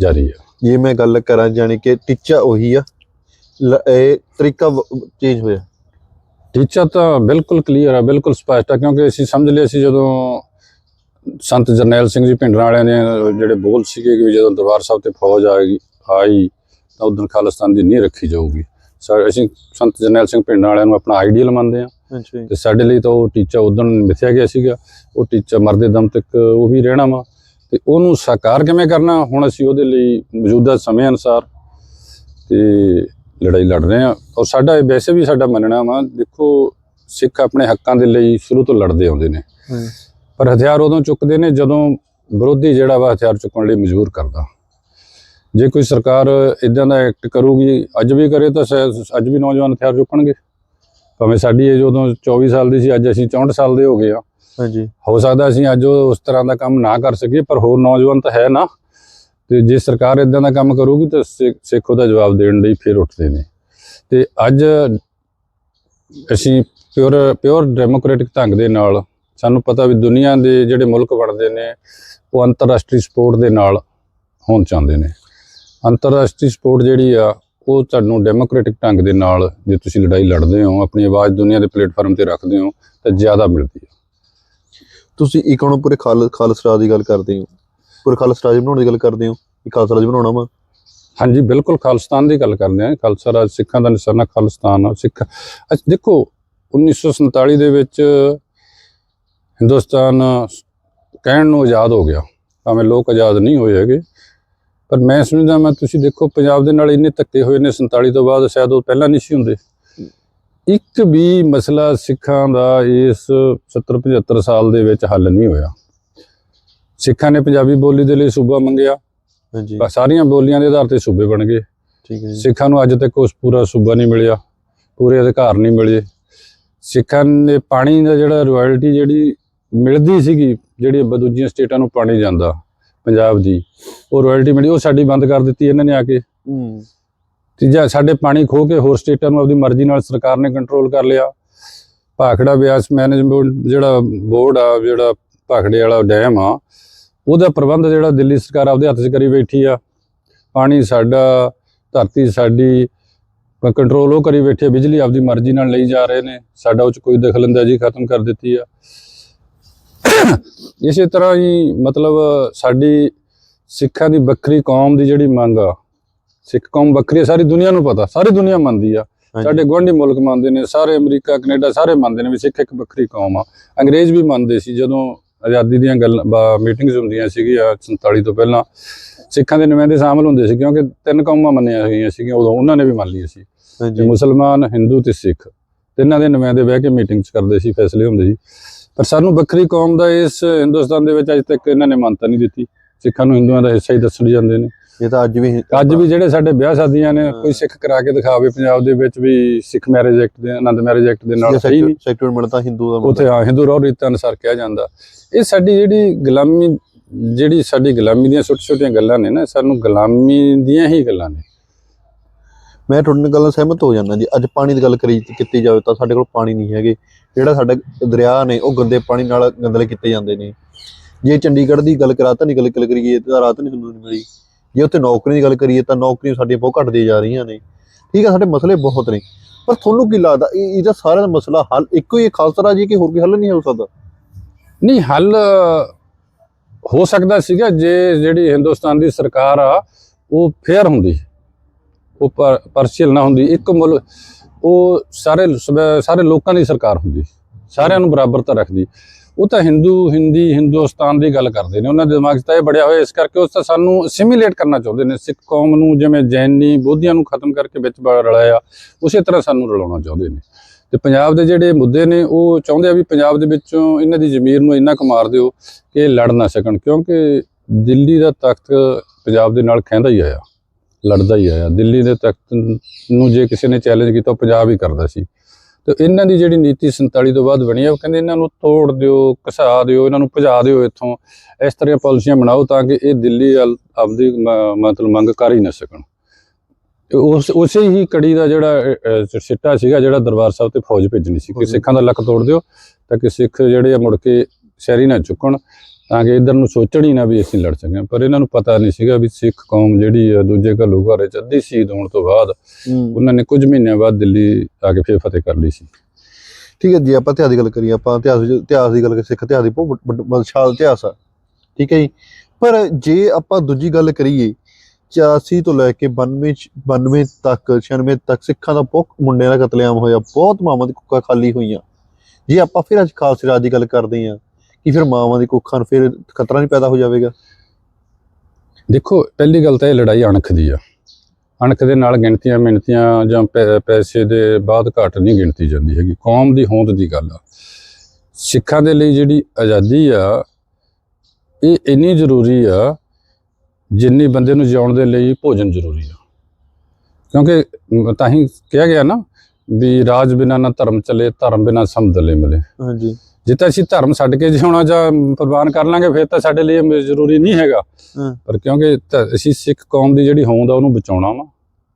ਜਾਰੀ ਆ। ਜੇ ਮੈਂ ਗੱਲ ਕਰਾਂ ਜਾਣੀ ਕਿ ਟੀਚਾ ਉਹੀ ਆ ਇਹ ਤਰੀਕਾ ਚੇਂਜ ਹੋਇਆ। ਟੀਚਾ ਤਾਂ ਬਿਲਕੁਲ ਕਲੀਅਰ ਆ ਬਿਲਕੁਲ ਸਪਸ਼ਟ ਆ ਕਿਉਂਕਿ ਅਸੀਂ ਸਮਝ ਲਿਆ ਸੀ ਜਦੋਂ ਸੰਤ ਜਰਨੈਲ ਸਿੰਘ ਜੀ ਭਿੰਡਰਾਂ ਵਾਲਿਆਂ ਦੇ ਜਿਹੜੇ ਬੋਲ ਸੀਗੇ ਕਿ ਜਦੋਂ ਦਰਬਾਰ ਸਾਹਿਬ ਤੇ ਫੌਜ ਆਏਗੀ ਆਈ ਤਾਂ ਉਦੋਂ ਖਾਲਿਸਤਾਨ ਦੀ ਨਹੀਂ ਰੱਖੀ ਜਾਊਗੀ। ਸਾ- ਅਸੀਂ ਸੰਤ ਜਰਨੈਲ ਸਿੰਘ ਭਿੰਡਰਾਂ ਵਾਲਿਆਂ ਨੂੰ ਆਪਣਾ ਆਈਡੀਅਲ ਮੰਨਦੇ ਆ। ਤੇ ਸਾਡੇ ਲਈ ਤਾਂ ਉਹ ਟੀਚਾ ਉਦੋਂ ਮਿਥਿਆ ਗਿਆ ਸੀਗਾ ਉਹ ਟੀਚਾ ਮਰਦੇ ਦਮ ਤੱਕ ਉਹ ਵੀ ਰਹਿਣਾ ਵਾ। ਤੇ ਉਹਨੂੰ ਸਾਕਾਰ ਕਿਵੇਂ ਕਰਨਾ ਹੁਣ ਅਸੀਂ ਉਹਦੇ ਲਈ ਮੌਜੂਦਾ ਸਮੇਂ ਅਨੁਸਾਰ ਤੇ ਲੜਾਈ ਲੜ ਰਹੇ ਹਾਂ। ਔਰ ਸਾਡਾ ਇਹ ਵੈਸੇ ਵੀ ਸਾਡਾ ਮੰਨਣਾ ਵਾ ਦੇਖੋ ਸਿੱਖ ਆਪਣੇ ਹੱਕਾਂ ਦੇ ਲਈ ਸ਼ੁਰੂ ਤੋਂ ਲੜਦੇ ਆਉਂਦੇ ਨੇ। ਪਰ ਹਥਿਆਰ ਉਦੋਂ ਚੁੱਕਦੇ ਨੇ ਜਦੋਂ ਵਿਰੋਧੀ ਜਿਹੜਾ ਵਾ ਹਥਿਆਰ ਚੁੱਕਣ ਲਈ ਮਜਬੂਰ ਕਰਦਾ। ਜੇ ਕੋਈ ਸਰਕਾਰ ਇਦਾਂ ਦਾ ਐਕਟ ਕਰੂਗੀ ਅੱਜ ਵੀ ਕਰੇ ਤਾਂ ਅੱਜ ਵੀ ਨੌਜਵਾਨ ਹਥਿਆਰ ਚੁੱਕਣਗੇ। ਭਾਵੇਂ ਸਾਡੀ ਏਜ ਉਦੋਂ 24 ਸਾਲ ਦੀ ਸੀ ਅੱਜ ਅਸੀਂ 64 ਸਾਲ ਦੇ ਹੋ ਗਏ ਆ ਹਾਂਜੀ। ਹੋ ਸਕਦਾ ਅਸੀਂ ਅੱਜ ਉਸ ਤਰ੍ਹਾਂ ਦਾ ਕੰਮ ਨਾ ਕਰ ਸਕੀਏ ਪਰ ਹੋਰ ਨੌਜਵਾਨ ਤਾਂ ਹੈ ਨਾ। ਤੇ ਜੇ ਸਰਕਾਰ ਇਦਾਂ ਦਾ ਕੰਮ ਕਰੂਗੀ ਤਾਂ ਸਿੱਖ ਉਹਦਾ ਜਵਾਬ ਦੇਣ ਲਈ ਫਿਰ ਉੱਠਦੇ ਨੇ। ਤੇ ਅੱਜ ਅਸੀਂ ਪਿਓਰ ਪਿਓਰ ਡੈਮੋਕ੍ਰੈਟਿਕ ਢੰਗ ਦੇ ਨਾਲ ਸਾਨੂੰ ਪਤਾ ਵੀ ਦੁਨੀਆ ਦੇ ਜਿਹੜੇ ਮੁਲਕ ਬਣਦੇ ਨੇ ਉਹ ਅੰਤਰਰਾਸ਼ਟਰੀ ਸਪੋਰਟ ਦੇ ਨਾਲ ਹੋਣ ਚਾਹੁੰਦੇ ਨੇ। ਅੰਤਰਰਾਸ਼ਟਰੀ ਸਪੋਰਟ ਜਿਹੜੀ ਆ ਉਹ ਤੁਹਾਨੂੰ ਡੈਮੋਕ੍ਰੈਟਿਕ ਢੰਗ ਦੇ ਨਾਲ ਜੇ ਤੁਸੀਂ ਲੜਾਈ ਲੜਦੇ ਹੋ ਆਪਣੀ ਆਵਾਜ਼ ਦੁਨੀਆ ਦੇ ਪਲੇਟਫਾਰਮ ਤੇ ਰੱਖਦੇ ਹੋ ਤਾਂ ਜ਼ਿਆਦਾ ਮਿਲਦੀ ਹੈ। ਤੁਸੀਂ ਇਕਣੋ ਪੂਰੇ ਖਾਲ ਖਾਲਸ ਰਾਜ ਦੀ ਗੱਲ ਕਰਦੇ ਹੋ। ਪੂਰੇ ਖਾਲਸ ਰਾਜ ਬਣਾਉਣ ਦੀ ਗੱਲ ਕਰਦੇ ਹੋ। ਕਿ ਖਾਲਸਾ ਰਾਜ ਬਣਾਉਣਾ ਵਾ। ਹਾਂਜੀ ਬਿਲਕੁਲ ਖਾਲਿਸਤਾਨ ਦੀ ਗੱਲ ਕਰਦੇ ਹਾਂ। ਖਾਲਸਾ ਰਾਜ ਸਿੱਖਾਂ ਦਾ ਨਿਸ਼ਾਨਾ ਖਾਲਿਸਤਾਨ ਆ ਸਿੱਖ। ਅੱਛਾ ਦੇਖੋ 1947 ਦੇ ਵਿੱਚ ਹਿੰਦੁਸਤਾਨ ਕਹਿਣ ਨੂੰ ਆਜ਼ਾਦ ਹੋ ਗਿਆ। ਭਾਵੇਂ ਲੋਕ ਆਜ਼ਾਦ ਨਹੀਂ ਹੋਏ ਹੈਗੇ ਪਰ ਮੈਂ ਸਮਝਦਾ ਮੈਂ ਤੁਸੀਂ ਦੇਖੋ ਪੰਜਾਬ ਦੇ ਨਾਲ ਇੰਨੇ ਧੱਕੇ ਹੋਏ ਨੇ 47 ਤੋਂ ਬਾਅਦ ਸ਼ਾਇਦ ਉਹ ਪਹਿਲਾਂ ਨਹੀਂ ਸੀ ਹੁੰਦੇ। ਇੱਕ ਵੀ ਮਸਲਾ ਸਿੱਖਾਂ ਦਾ ਇਸ 70 75 ਸਾਲ ਦੇ ਵਿੱਚ ਹੱਲ ਨਹੀਂ ਹੋਇਆ। ਸਿੱਖਾਂ ਨੇ ਪੰਜਾਬੀ ਬੋਲੀ ਦੇ ਲਈ ਸੂਬਾ ਮੰਗਿਆ। ਹਾਂਜੀ। ਸਾਰੀਆਂ ਬੋਲੀਆਂ ਦੇ ਆਧਾਰ ਤੇ ਸੂਬੇ ਬਣ ਗਏ। ਠੀਕ ਹੈ ਜੀ। ਸਿੱਖਾਂ ਨੂੰ ਅੱਜ ਤੱਕ ਉਸ ਪੂਰਾ ਸੂਬਾ ਨਹੀਂ ਮਿਲਿਆ। ਪੂਰੇ ਅਧਿਕਾਰ ਨਹੀਂ ਮਿਲੇ। ਸਿੱਖਾਂ ਨੇ ਪਾਣੀ ਦਾ ਜਿਹੜਾ ਰਾਇਲਟੀ ਜਿਹੜੀ ਮਿਲਦੀ ਸੀਗੀ ਜਿਹੜੀ ਦੂਜੀਆਂ ਸਟੇਟਾਂ ਨੂੰ ਪਾਣੀ ਜਾਂਦਾ। ਪੰਜਾਬ ਦੀ। ਉਹ ਰਾਇਲਟੀ ਮਿਲੀ ਉਹ ਸਾਡੀ ਬੰਦ ਕਰ ਦਿੱਤੀ ਇਹਨਾਂ ਨੇ ਆ ਕੇ। ਹੂੰ। ਤੀਜਾ ਸਾਡੇ ਪਾਣੀ ਖੋ ਕੇ ਹੋਰ ਸਟੇਟਾਂ ਨੂੰ ਆਪਦੀ ਮਰਜ਼ੀ ਨਾਲ ਸਰਕਾਰ ਨੇ ਕੰਟਰੋਲ ਕਰ ਲਿਆ। ਭਾਖੜਾ ਬਿਆਸ ਮੈਨੇਜਮੈਂਟ ਜਿਹੜਾ ਬੋਰਡ ਆ ਜਿਹੜਾ ਭਾਖੜੇ ਵਾਲਾ ਡੈਮ ਆ ਉਹਦਾ ਪ੍ਰਬੰਧ ਜਿਹੜਾ ਦਿੱਲੀ ਸਰਕਾਰ ਆਪਦੇ ਹੱਥ 'ਚ ਕਰੀ ਬੈਠੀ ਆ। ਪਾਣੀ ਸਾਡਾ ਧਰਤੀ ਸਾਡੀ ਕੰਟਰੋਲ ਉਹ ਕਰੀ ਬੈਠੀ ਬਿਜਲੀ ਆਪਦੀ ਮਰਜ਼ੀ ਨਾਲ ਲਈ ਜਾ ਰਹੇ ਨੇ। ਸਾਡਾ ਉਹ 'ਚ ਕੋਈ ਦਖਲਅੰਦਾਜ਼ੀ ਖਤਮ ਕਰ ਦਿੱਤੀ ਆ। ਇਸੇ ਤਰ੍ਹਾਂ ਹੀ ਮਤਲਬ ਸਾਡੀ ਸਿੱਖਾਂ ਦੀ ਵੱਖਰੀ ਕੌਮ ਦੀ ਜਿਹੜੀ ਮੰਗ ਆ ਸਿੱਖ ਕੌਮ ਵੱਖਰੀ ਸਾਰੀ ਦੁਨੀਆ ਨੂੰ ਪਤਾ ਸਾਰੀ ਦੁਨੀਆ ਮੰਨਦੀ ਆ। ਸਾਡੇ ਗੁਆਂਢੀ ਮੁਲਕ ਮੰਨਦੇ ਨੇ ਸਾਰੇ ਅਮਰੀਕਾ ਕੈਨੇਡਾ ਸਾਰੇ ਮੰਨਦੇ ਨੇ ਵੀ ਸਿੱਖ ਇੱਕ ਵੱਖਰੀ ਕੌਮ ਆ। ਅੰਗਰੇਜ਼ ਵੀ ਮੰਨਦੇ ਸੀ ਜਦੋਂ ਆਜ਼ਾਦੀ ਦੀਆਂ ਗੱਲ ਮੀਟਿੰਗਸ ਹੁੰਦੀਆਂ ਸੀਗੀਆਂ 47 ਤੋਂ ਪਹਿਲਾਂ ਸਿੱਖਾਂ ਦੇ ਨੁਮਾਇੰਦੇ ਸ਼ਾਮਲ ਹੁੰਦੇ ਸੀ ਕਿਉਂਕਿ ਤਿੰਨ ਕੌਮਾਂ ਮੰਨੀਆਂ ਹੋਈਆਂ ਸੀਗੀਆਂ ਉਦੋਂ ਉਹਨਾਂ ਨੇ ਵੀ ਮੰਨ ਲਈ ਸੀ। ਮੁਸਲਮਾਨ ਹਿੰਦੂ ਤੇ ਸਿੱਖ ਤਿੰਨਾਂ ਦੇ ਨੁਮਾਇੰਦੇ ਬਹਿ ਕੇ ਮੀਟਿੰਗਸ ਕਰਦੇ ਸੀ ਫੈਸਲੇ ਹੁੰਦੇ ਸੀ। ਪਰ ਸਾਨੂੰ ਵੱਖਰੀ ਕੌਮ ਦਾ ਇਸ ਹਿੰਦੁਸਤਾਨ ਦੇ ਵਿੱਚ ਅਜੇ ਤੱਕ ਇਹਨਾਂ ਨੇ ਮਾਨਤਾ ਨਹੀਂ ਦਿੱਤੀ। ਸਿੱਖਾਂ ਨੂੰ ਹਿੰਦੂਆਂ ਦਾ ਹਿੱਸਾ ਹੀ ਦੱਸਣ ਜਾਂਦੇ ਨੇ। ਇਹ ਤਾਂ ਅੱਜ ਵੀ ਅੱਜ ਵੀ ਜਿਹੜੇ ਸਾਡੇ ਵਿਆਹ ਸ਼ਾਦੀਆਂ ਨੇ। ਕੋਈ ਸਿੱਖ ਕਰਾ ਕੇ ਦਿਖਾਵੇ ਪੰਜਾਬ ਦੇ ਵਿੱਚ ਵੀ ਸਿੱਖ ਮੈਰਿਜ ਐਕਟ ਦੇ ਆਨੰਦ ਮੈਰਿਜ ਐਕਟ ਦੇ ਨਾਲ ਸਹੀ ਨਹੀਂ। ਸੈਕਟਰ ਮਿਲਦਾ ਹਿੰਦੂ ਦਾ ਉਥੇ ਹਾਂ ਹਿੰਦੂ ਰੋਹ ਰੀਤਾਂ ਅਨੁਸਾਰ ਕਿਹਾ ਜਾਂਦਾ। ਇਹ ਸਾਡੀ ਜਿਹੜੀ ਗੁਲਾਮੀ ਜਿਹੜੀ ਸਾਡੀ ਗੁਲਾਮੀ ਦੀਆਂ ਛੋਟੀਆਂ ਛੋਟੀਆਂ ਗੱਲਾਂ ਨੇ ਨਾ ਸਾਨੂੰ ਗੁਲਾਮੀ ਦੀਆਂ ਹੀ ਗੱਲਾਂ ਨੇ। ਮੈਂ ਤੁਹਾਡੇ ਨਾਲ ਗੱਲ ਨਾਲ ਸਹਿਮਤ ਹੋ ਜਾਂਦਾ ਜੀ। ਅੱਜ ਪਾਣੀ ਦੀ ਗੱਲ ਕਰੀ ਕੀਤੀ ਜਾਵੇ ਤਾਂ ਸਾਡੇ ਕੋਲ ਪਾਣੀ ਨਹੀਂ ਹੈਗੇ। ਜਿਹੜਾ ਸਾਡਾ ਦਰਿਆ ਨੇ, ਉਹ ਗੰਦੇ ਪਾਣੀ ਨਾਲ ਗੰਦਲੇ ਕੀਤੇ ਜਾਂਦੇ ਨੇ। ਜੇ ਚੰਡੀਗੜ੍ਹ ਦੀ ਗੱਲ ਕਰਾ ਤਾਂ ਨਹੀਂ ਗੱਲ ਕਰੀਏ, ਤਾਂ ਰਾਤ ਨਹੀਂ ਸਾਨੂੰ ਮਿਲੀ। ਜੇ ਉੱਥੇ ਨੌਕਰੀ ਦੀ ਗੱਲ ਕਰੀਏ ਤਾਂ ਨੌਕਰੀਆਂ ਸਾਡੀਆਂ ਬਹੁਤ ਘਟਦੀਆਂ ਜਾ ਰਹੀਆਂ ਨੇ। ਠੀਕ ਹੈ ਸਾਡੇ ਮਸਲੇ ਬਹੁਤ ਨੇ। ਪਰ ਤੁਹਾਨੂੰ ਕੀ ਲੱਗਦਾ, ਇਹ ਇਹਦਾ ਸਾਰਾ ਦਾ ਮਸਲਾ ਹੱਲ, ਇੱਕੋ ਹੀ ਖਾਲਸਾ ਰਾਜ ਕਿ ਹੋਰ ਕੋਈ ਹੱਲ ਨਹੀਂ ਹੋ ਸਕਦਾ? ਨਹੀਂ, ਹੱਲ ਹੋ ਸਕਦਾ ਸੀਗਾ। ਜੇ ਜਿਹੜੀ ਹਿੰਦੁਸਤਾਨ ਦੀ ਸਰਕਾਰ ਆ, ਉਹ ਫੇਅਰ ਹੁੰਦੀ। ਉਹ ਪਰਸ਼ੀਲ ਨਾ ਹੁੰਦੀ, ਇੱਕ ਮੁੱਲ, ਉਹ ਸਾਰੇ ਸਾਰੇ ਲੋਕਾਂ ਦੀ ਸਰਕਾਰ ਹੁੰਦੀ, ਸਾਰਿਆਂ ਨੂੰ ਬਰਾਬਰਤਾ ਰੱਖਦੀ। ਉਹ ਤਾਂ ਹਿੰਦੂ ਹਿੰਦੀ ਹਿੰਦੁਸਤਾਨ ਦੀ ਗੱਲ ਕਰਦੇ ਨੇ, ਉਹਨਾਂ ਦੇ ਦਿਮਾਗ 'ਚ ਤਾਂ ਇਹ ਬੜਿਆ ਹੋਇਆ, ਇਸ ਕਰਕੇ ਉਸ ਤਾਂ ਸਾਨੂੰ ਅਸਿਮੀਲੇਟ ਕਰਨਾ ਚਾਹੁੰਦੇ ਨੇ, ਸਿੱਖ ਕੌਮ ਨੂੰ, ਜਿਵੇਂ ਜੈਨੀ, ਬੋਧੀਆਂ ਨੂੰ ਖਤਮ ਕਰਕੇ ਵਿੱਚ ਬ- ਰਲਾਇਆ ਉਸੇ ਤਰ੍ਹਾਂ ਸਾਨੂੰ ਰਲਾਉਣਾ ਚਾਹੁੰਦੇ ਨੇ। ਤੇ ਪੰਜਾਬ ਦੇ ਜਿਹੜੇ ਮੁੱਦੇ ਨੇ, ਉਹ ਚਾਹੁੰਦੇ ਆ ਵੀ ਪੰਜਾਬ ਦੇ ਵਿੱਚੋਂ ਇਹਨਾਂ ਦੀ ਜ਼ਮੀਰ ਨੂੰ ਇੰਨਾ ਕੁ ਮਾਰ ਦਿਓ ਕਿ ਲੜ ਨਾ ਸਕਣ, ਕਿਉਂਕਿ ਦਿੱਲੀ ਦਾ ਤਖਤ ਪੰਜਾਬ ਦੇ ਨਾਲ ਖਹਿੰਦਾ ਹੀ ਆਇਆ। ਲੜਦਾ ਹੀ ਆਇਆ। ਦਿੱਲੀ ਦੇ ਤਖਤ ਨੂੰ ਜੇ ਕਿਸੇ ਨੇ ਚੈਲੰਜ ਕੀਤਾ ਪੰਜਾਬ ਹੀ ਕਰਦਾ ਸੀ। ਤੇ ਇਹਨਾਂ ਦੀ ਜਿਹੜੀ ਨੀਤੀ 47 ਤੋਂ ਬਾਅਦ ਬਣੀ ਹੈ ਉਹ ਕਹਿੰਦੇ ਇਹਨਾਂ ਨੂੰ ਤੋੜ ਦਿਓ ਘਸਾ ਦਿਓ ਇਹਨਾਂ ਨੂੰ ਭਜਾ ਦਿਓ ਇੱਥੋਂ। ਇਸ ਤਰ੍ਹਾਂ ਪਾਲਿਸੀਆਂ ਬਣਾਓ ਤਾਂ ਕਿ ਇਹ ਦਿੱਲੀ ਆਪਦੀ ਮਤਲਬ ਮੰਗ ਕਰ ਹੀ ਨਾ ਸਕਣ। ਉਸ ਉਸੇ ਹੀ ਕੜੀ ਦਾ ਜਿਹੜਾ ਸਿੱਟਾ ਸੀਗਾ ਜਿਹੜਾ ਦਰਬਾਰ ਸਾਹਿਬ ਤੇ ਫੌਜ ਭੇਜਣੀ ਸੀ। ਕਿ। ਸਿੱਖਾਂ ਦਾ ਲੱਕ ਤੋੜ ਦਿਓ ਤਾਂ ਕਿ ਸਿੱਖ ਜਿਹੜੇ ਆ ਮੁੜ ਕੇ ਸ਼ਹਿਰੀ ਨਾ ਚੁੱਕਣ ਤਾਂ ਕਿ ਇਧਰ ਨੂੰ ਸੋਚਣ ਹੀ ਨਾ ਵੀ ਅਸੀਂ ਲੜ ਸਕੀਏ ਪਰ ਇਹਨਾਂ ਨੂੰ ਪਤਾ ਨਹੀਂ ਸੀਗਾ ਵੀ ਸਿੱਖ ਕੌਮ ਜਿਹੜੀ ਆ ਦੂਜੇ ਘੱਲੂ ਘਾਰੇ ਚ ਅੱਧੀ ਸ਼ਹੀਦ ਹੋਣ ਤੋਂ ਬਾਅਦ ਉਹਨਾਂ ਨੇ ਕੁਝ ਮਹੀਨਿਆਂ ਬਾਅਦ ਦਿੱਲੀ ਆ ਕੇ ਫੇਰ ਫਤਿਹ ਕਰ ਲਈ ਸੀ। ਠੀਕ ਹੈ ਜੀ ਆਪਾਂ ਇਤਿਹਾਸ ਦੀ ਗੱਲ ਕਰੀਏ ਆਪਾਂ ਇਤਿਹਾਸ ਵਿੱਚ- ਇਤਿਹਾਸ ਦੀ ਗੱਲ ਕਰੀਏ ਸਿੱਖ ਇਤਿਹਾਸ ਦੀ ਬਹੁਤ ਵਿਸ਼ਾਲ ਇਤਿਹਾਸ ਆ। ਠੀਕ ਹੈ ਜੀ। ਪਰ ਜੇ ਆਪਾਂ ਦੂਜੀ ਗੱਲ ਕਰੀਏ 84 ਤੋਂ ਲੈ ਕੇ 92 ਚ- 92 ਤੱਕ 96 ਤੱਕ ਸਿੱਖਾਂ ਦਾ ਬਹੁਤ ਮੁੰਡਿਆਂ ਦਾ ਕਤਲੇਆਮ ਹੋਇਆ ਬਹੁਤ ਮਾਵਾਂ ਦੀ ਕੁੱਖਾਂ ਖਾਲੀ ਹੋਈਆਂ। ਜੇ ਆਪਾਂ ਫਿਰ ਅੱਜ ਖਾਲਸੇ ਰਾਜ ਦੀ ਗੱਲ ਕਰਦੇ ਹਾਂ ਕਿ ਫਿਰ ਮਾਵਾਂ ਦੀ ਕੁੱਖਾਂ ਨੂੰ ਫਿਰ ਖਤਰਾ ਨਹੀਂ ਪੈਦਾ ਹੋ ਜਾਵੇਗਾ? ਦੇਖੋ ਪਹਿਲੀ ਗੱਲ ਤਾਂ ਇਹ ਲੜਾਈ ਅਣਖ ਦੀ ਆ। ਅਣਖ ਦੇ ਨਾਲ ਗਿਣਤੀਆਂ ਮਿਣਤੀਆਂ ਜਾਂ ਪੈਸੇ ਦੇ ਬਾਅਦ ਘੱਟ ਨਹੀਂ ਗਿਣਤੀ ਜਾਂਦੀ ਹੈਗੀ। ਕੌਮ ਦੀ ਹੋਂਦ ਦੀ ਗੱਲ ਆ। ਸਿੱਖਾਂ ਦੇ ਲਈ ਜਿਹੜੀ ਆਜ਼ਾਦੀ ਆ ਇਹ ਇੰਨੀ ਜ਼ਰੂਰੀ ਆ ਜਿੰਨੀ ਬੰਦੇ ਨੂੰ ਜਿਉਣ ਦੇ ਲਈ ਭੋਜਨ ਜ਼ਰੂਰੀ ਆ। ਕਿਉਂਕਿ ਤਾਂ ਹੀ ਕਿਹਾ ਗਿਆ ਨਾ ਵੀ ਰਾਜ ਬਿਨਾ ਨਾ ਧਰਮ ਚੱਲੇ ਧਰਮ ਬਿਨਾ ਸਮਦਲੇ ਮਿਲੇ। ਹਾਂਜੀ। ਜੇ ਤਾਂ ਅਸੀਂ ਧਰਮ ਛੱਡ ਕੇ ਜਿਉਣਾ ਜਾਂ ਕੁਰਬਾਨ ਕਰ ਲਾਂਗੇ ਫਿਰ ਤਾਂ ਸਾਡੇ ਲਈ ਜ਼ਰੂਰੀ ਨਹੀਂ ਹੈਗਾ। ਪਰ ਕਿਉਂਕਿ ਅਸੀਂ ਸਿੱਖ ਕੌਮ ਦੀ ਜਿਹੜੀ ਹੋਂਦ ਆ ਉਹਨੂੰ ਬਚਾਉਣਾ ਵਾ।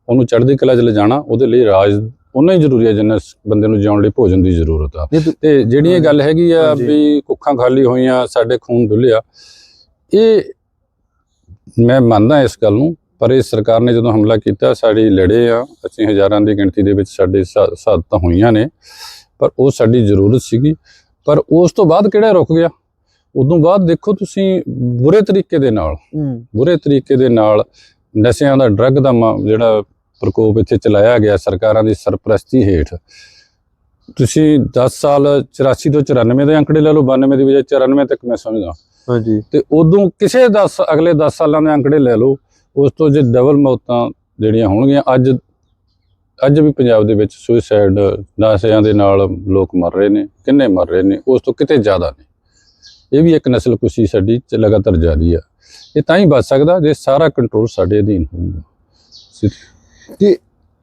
ਉਹਨੂੰ ਚੜ੍ਹਦੀ ਕਲਾ 'ਚ ਲਿਜਾਣਾ ਉਹਦੇ ਲਈ ਰਾਜ ਉਹਨਾਂ ਹੀ ਜ਼ਰੂਰੀ ਹੈ ਜਿੰਨਾ ਬੰਦੇ ਨੂੰ ਜਿਉਣ ਲਈ ਭੋਜਨ ਦੀ ਜ਼ਰੂਰਤ ਆ। ਤੇ- ਤੇ ਜਿਹੜੀ ਇਹ ਗੱਲ ਹੈਗੀ ਆ। ਵੀ ਕੁੱਖਾਂ ਖਾਲੀ ਹੋਈਆਂ ਸਾਡੇ ਖੂਨ ਡੁੱਲਿਆ ਇਹ ਮੈਂ ਮੰਨਦਾ ਇਸ ਗੱਲ ਨੂੰ ਪਰ ਇਹ ਸਰਕਾਰ ਨੇ ਜਦੋਂ ਹਮਲਾ ਕੀਤਾ ਸਾਡੀ ਲੜੇ ਆ। ਅਸੀਂ ਹਜ਼ਾਰਾਂ ਦੀ ਗਿਣਤੀ ਦੇ ਵਿੱਚ ਸਾਡੇ ਸਾਧਤਾਂ ਹੋਈਆਂ ਨੇ ਪਰ ਉਹ ਸਾਡੀ ਜ਼ਰੂਰਤ ਸੀਗੀ। ਪਰ ਉਸ ਤੋਂ ਬਾਅਦ ਕਿਹੜਾ ਰੁਕ ਗਿਆ? ਉਦੋਂ ਬਾਅਦ ਦੇਖੋ ਤੁਸੀਂ ਬੁਰੇ ਤਰੀਕੇ ਦੇ ਨਾਲ ਬੁਰੇ ਤਰੀਕੇ ਦੇ ਨਾਲ ਨਸ਼ਿਆਂ ਦਾ ਡਰੱਗ ਦਾ ਜਿਹੜਾ ਪ੍ਰਕੋਪ ਇੱਥੇ ਚਲਾਇਆ ਗਿਆ ਸਰਕਾਰਾਂ ਦੀ ਸਰਪ੍ਰਸਤੀ ਹੇਠ। ਤੁਸੀਂ 10 ਸਾਲ 84 ਤੋਂ 94 ਦੇ ਅੰਕੜੇ ਲੈ ਲਓ 92 ਦੀ ਬਜਾਏ 94 ਤੱਕ ਮੈਂ ਸਮਝਦਾ। ਹਾਂਜੀ। ਤੇ ਉਦੋਂ ਕਿਸੇ 10 ਅਗਲੇ 10 ਸਾਲਾਂ ਦੇ ਅੰਕੜੇ ਲੈ ਲਓ ਉਸ ਤੋਂ ਜੇ ਡਬਲ ਮੌਤਾਂ ਜਿਹੜੀਆਂ ਹੋਣਗੀਆਂ ਅੱਜ ਅੱਜ ਵੀ ਪੰਜਾਬ ਦੇ ਵਿੱਚ ਸੁਸਾਈਡ ਨਸ਼ਿਆਂ ਦੇ ਨਾਲ ਲੋਕ ਮਰ ਰਹੇ ਨੇ, ਕਿੰਨੇ ਮਰ ਰਹੇ ਨੇ, ਉਸ ਤੋਂ ਕਿਤੇ ਜ਼ਿਆਦਾ ਨੇ ਇਹ ਵੀ ਇੱਕ ਨਸਲ ਕੁਸ਼ੀ ਸਾਡੀ ਲਗਾਤਾਰ ਜਾਰੀ ਆ। ਇਹ ਤਾਂ ਹੀ ਬਚ ਸਕਦਾ ਜੇ ਸਾਰਾ ਕੰਟਰੋਲ ਸਾਡੇ ਅਧੀਨ ਹੋਊਗਾ। ਸਿ-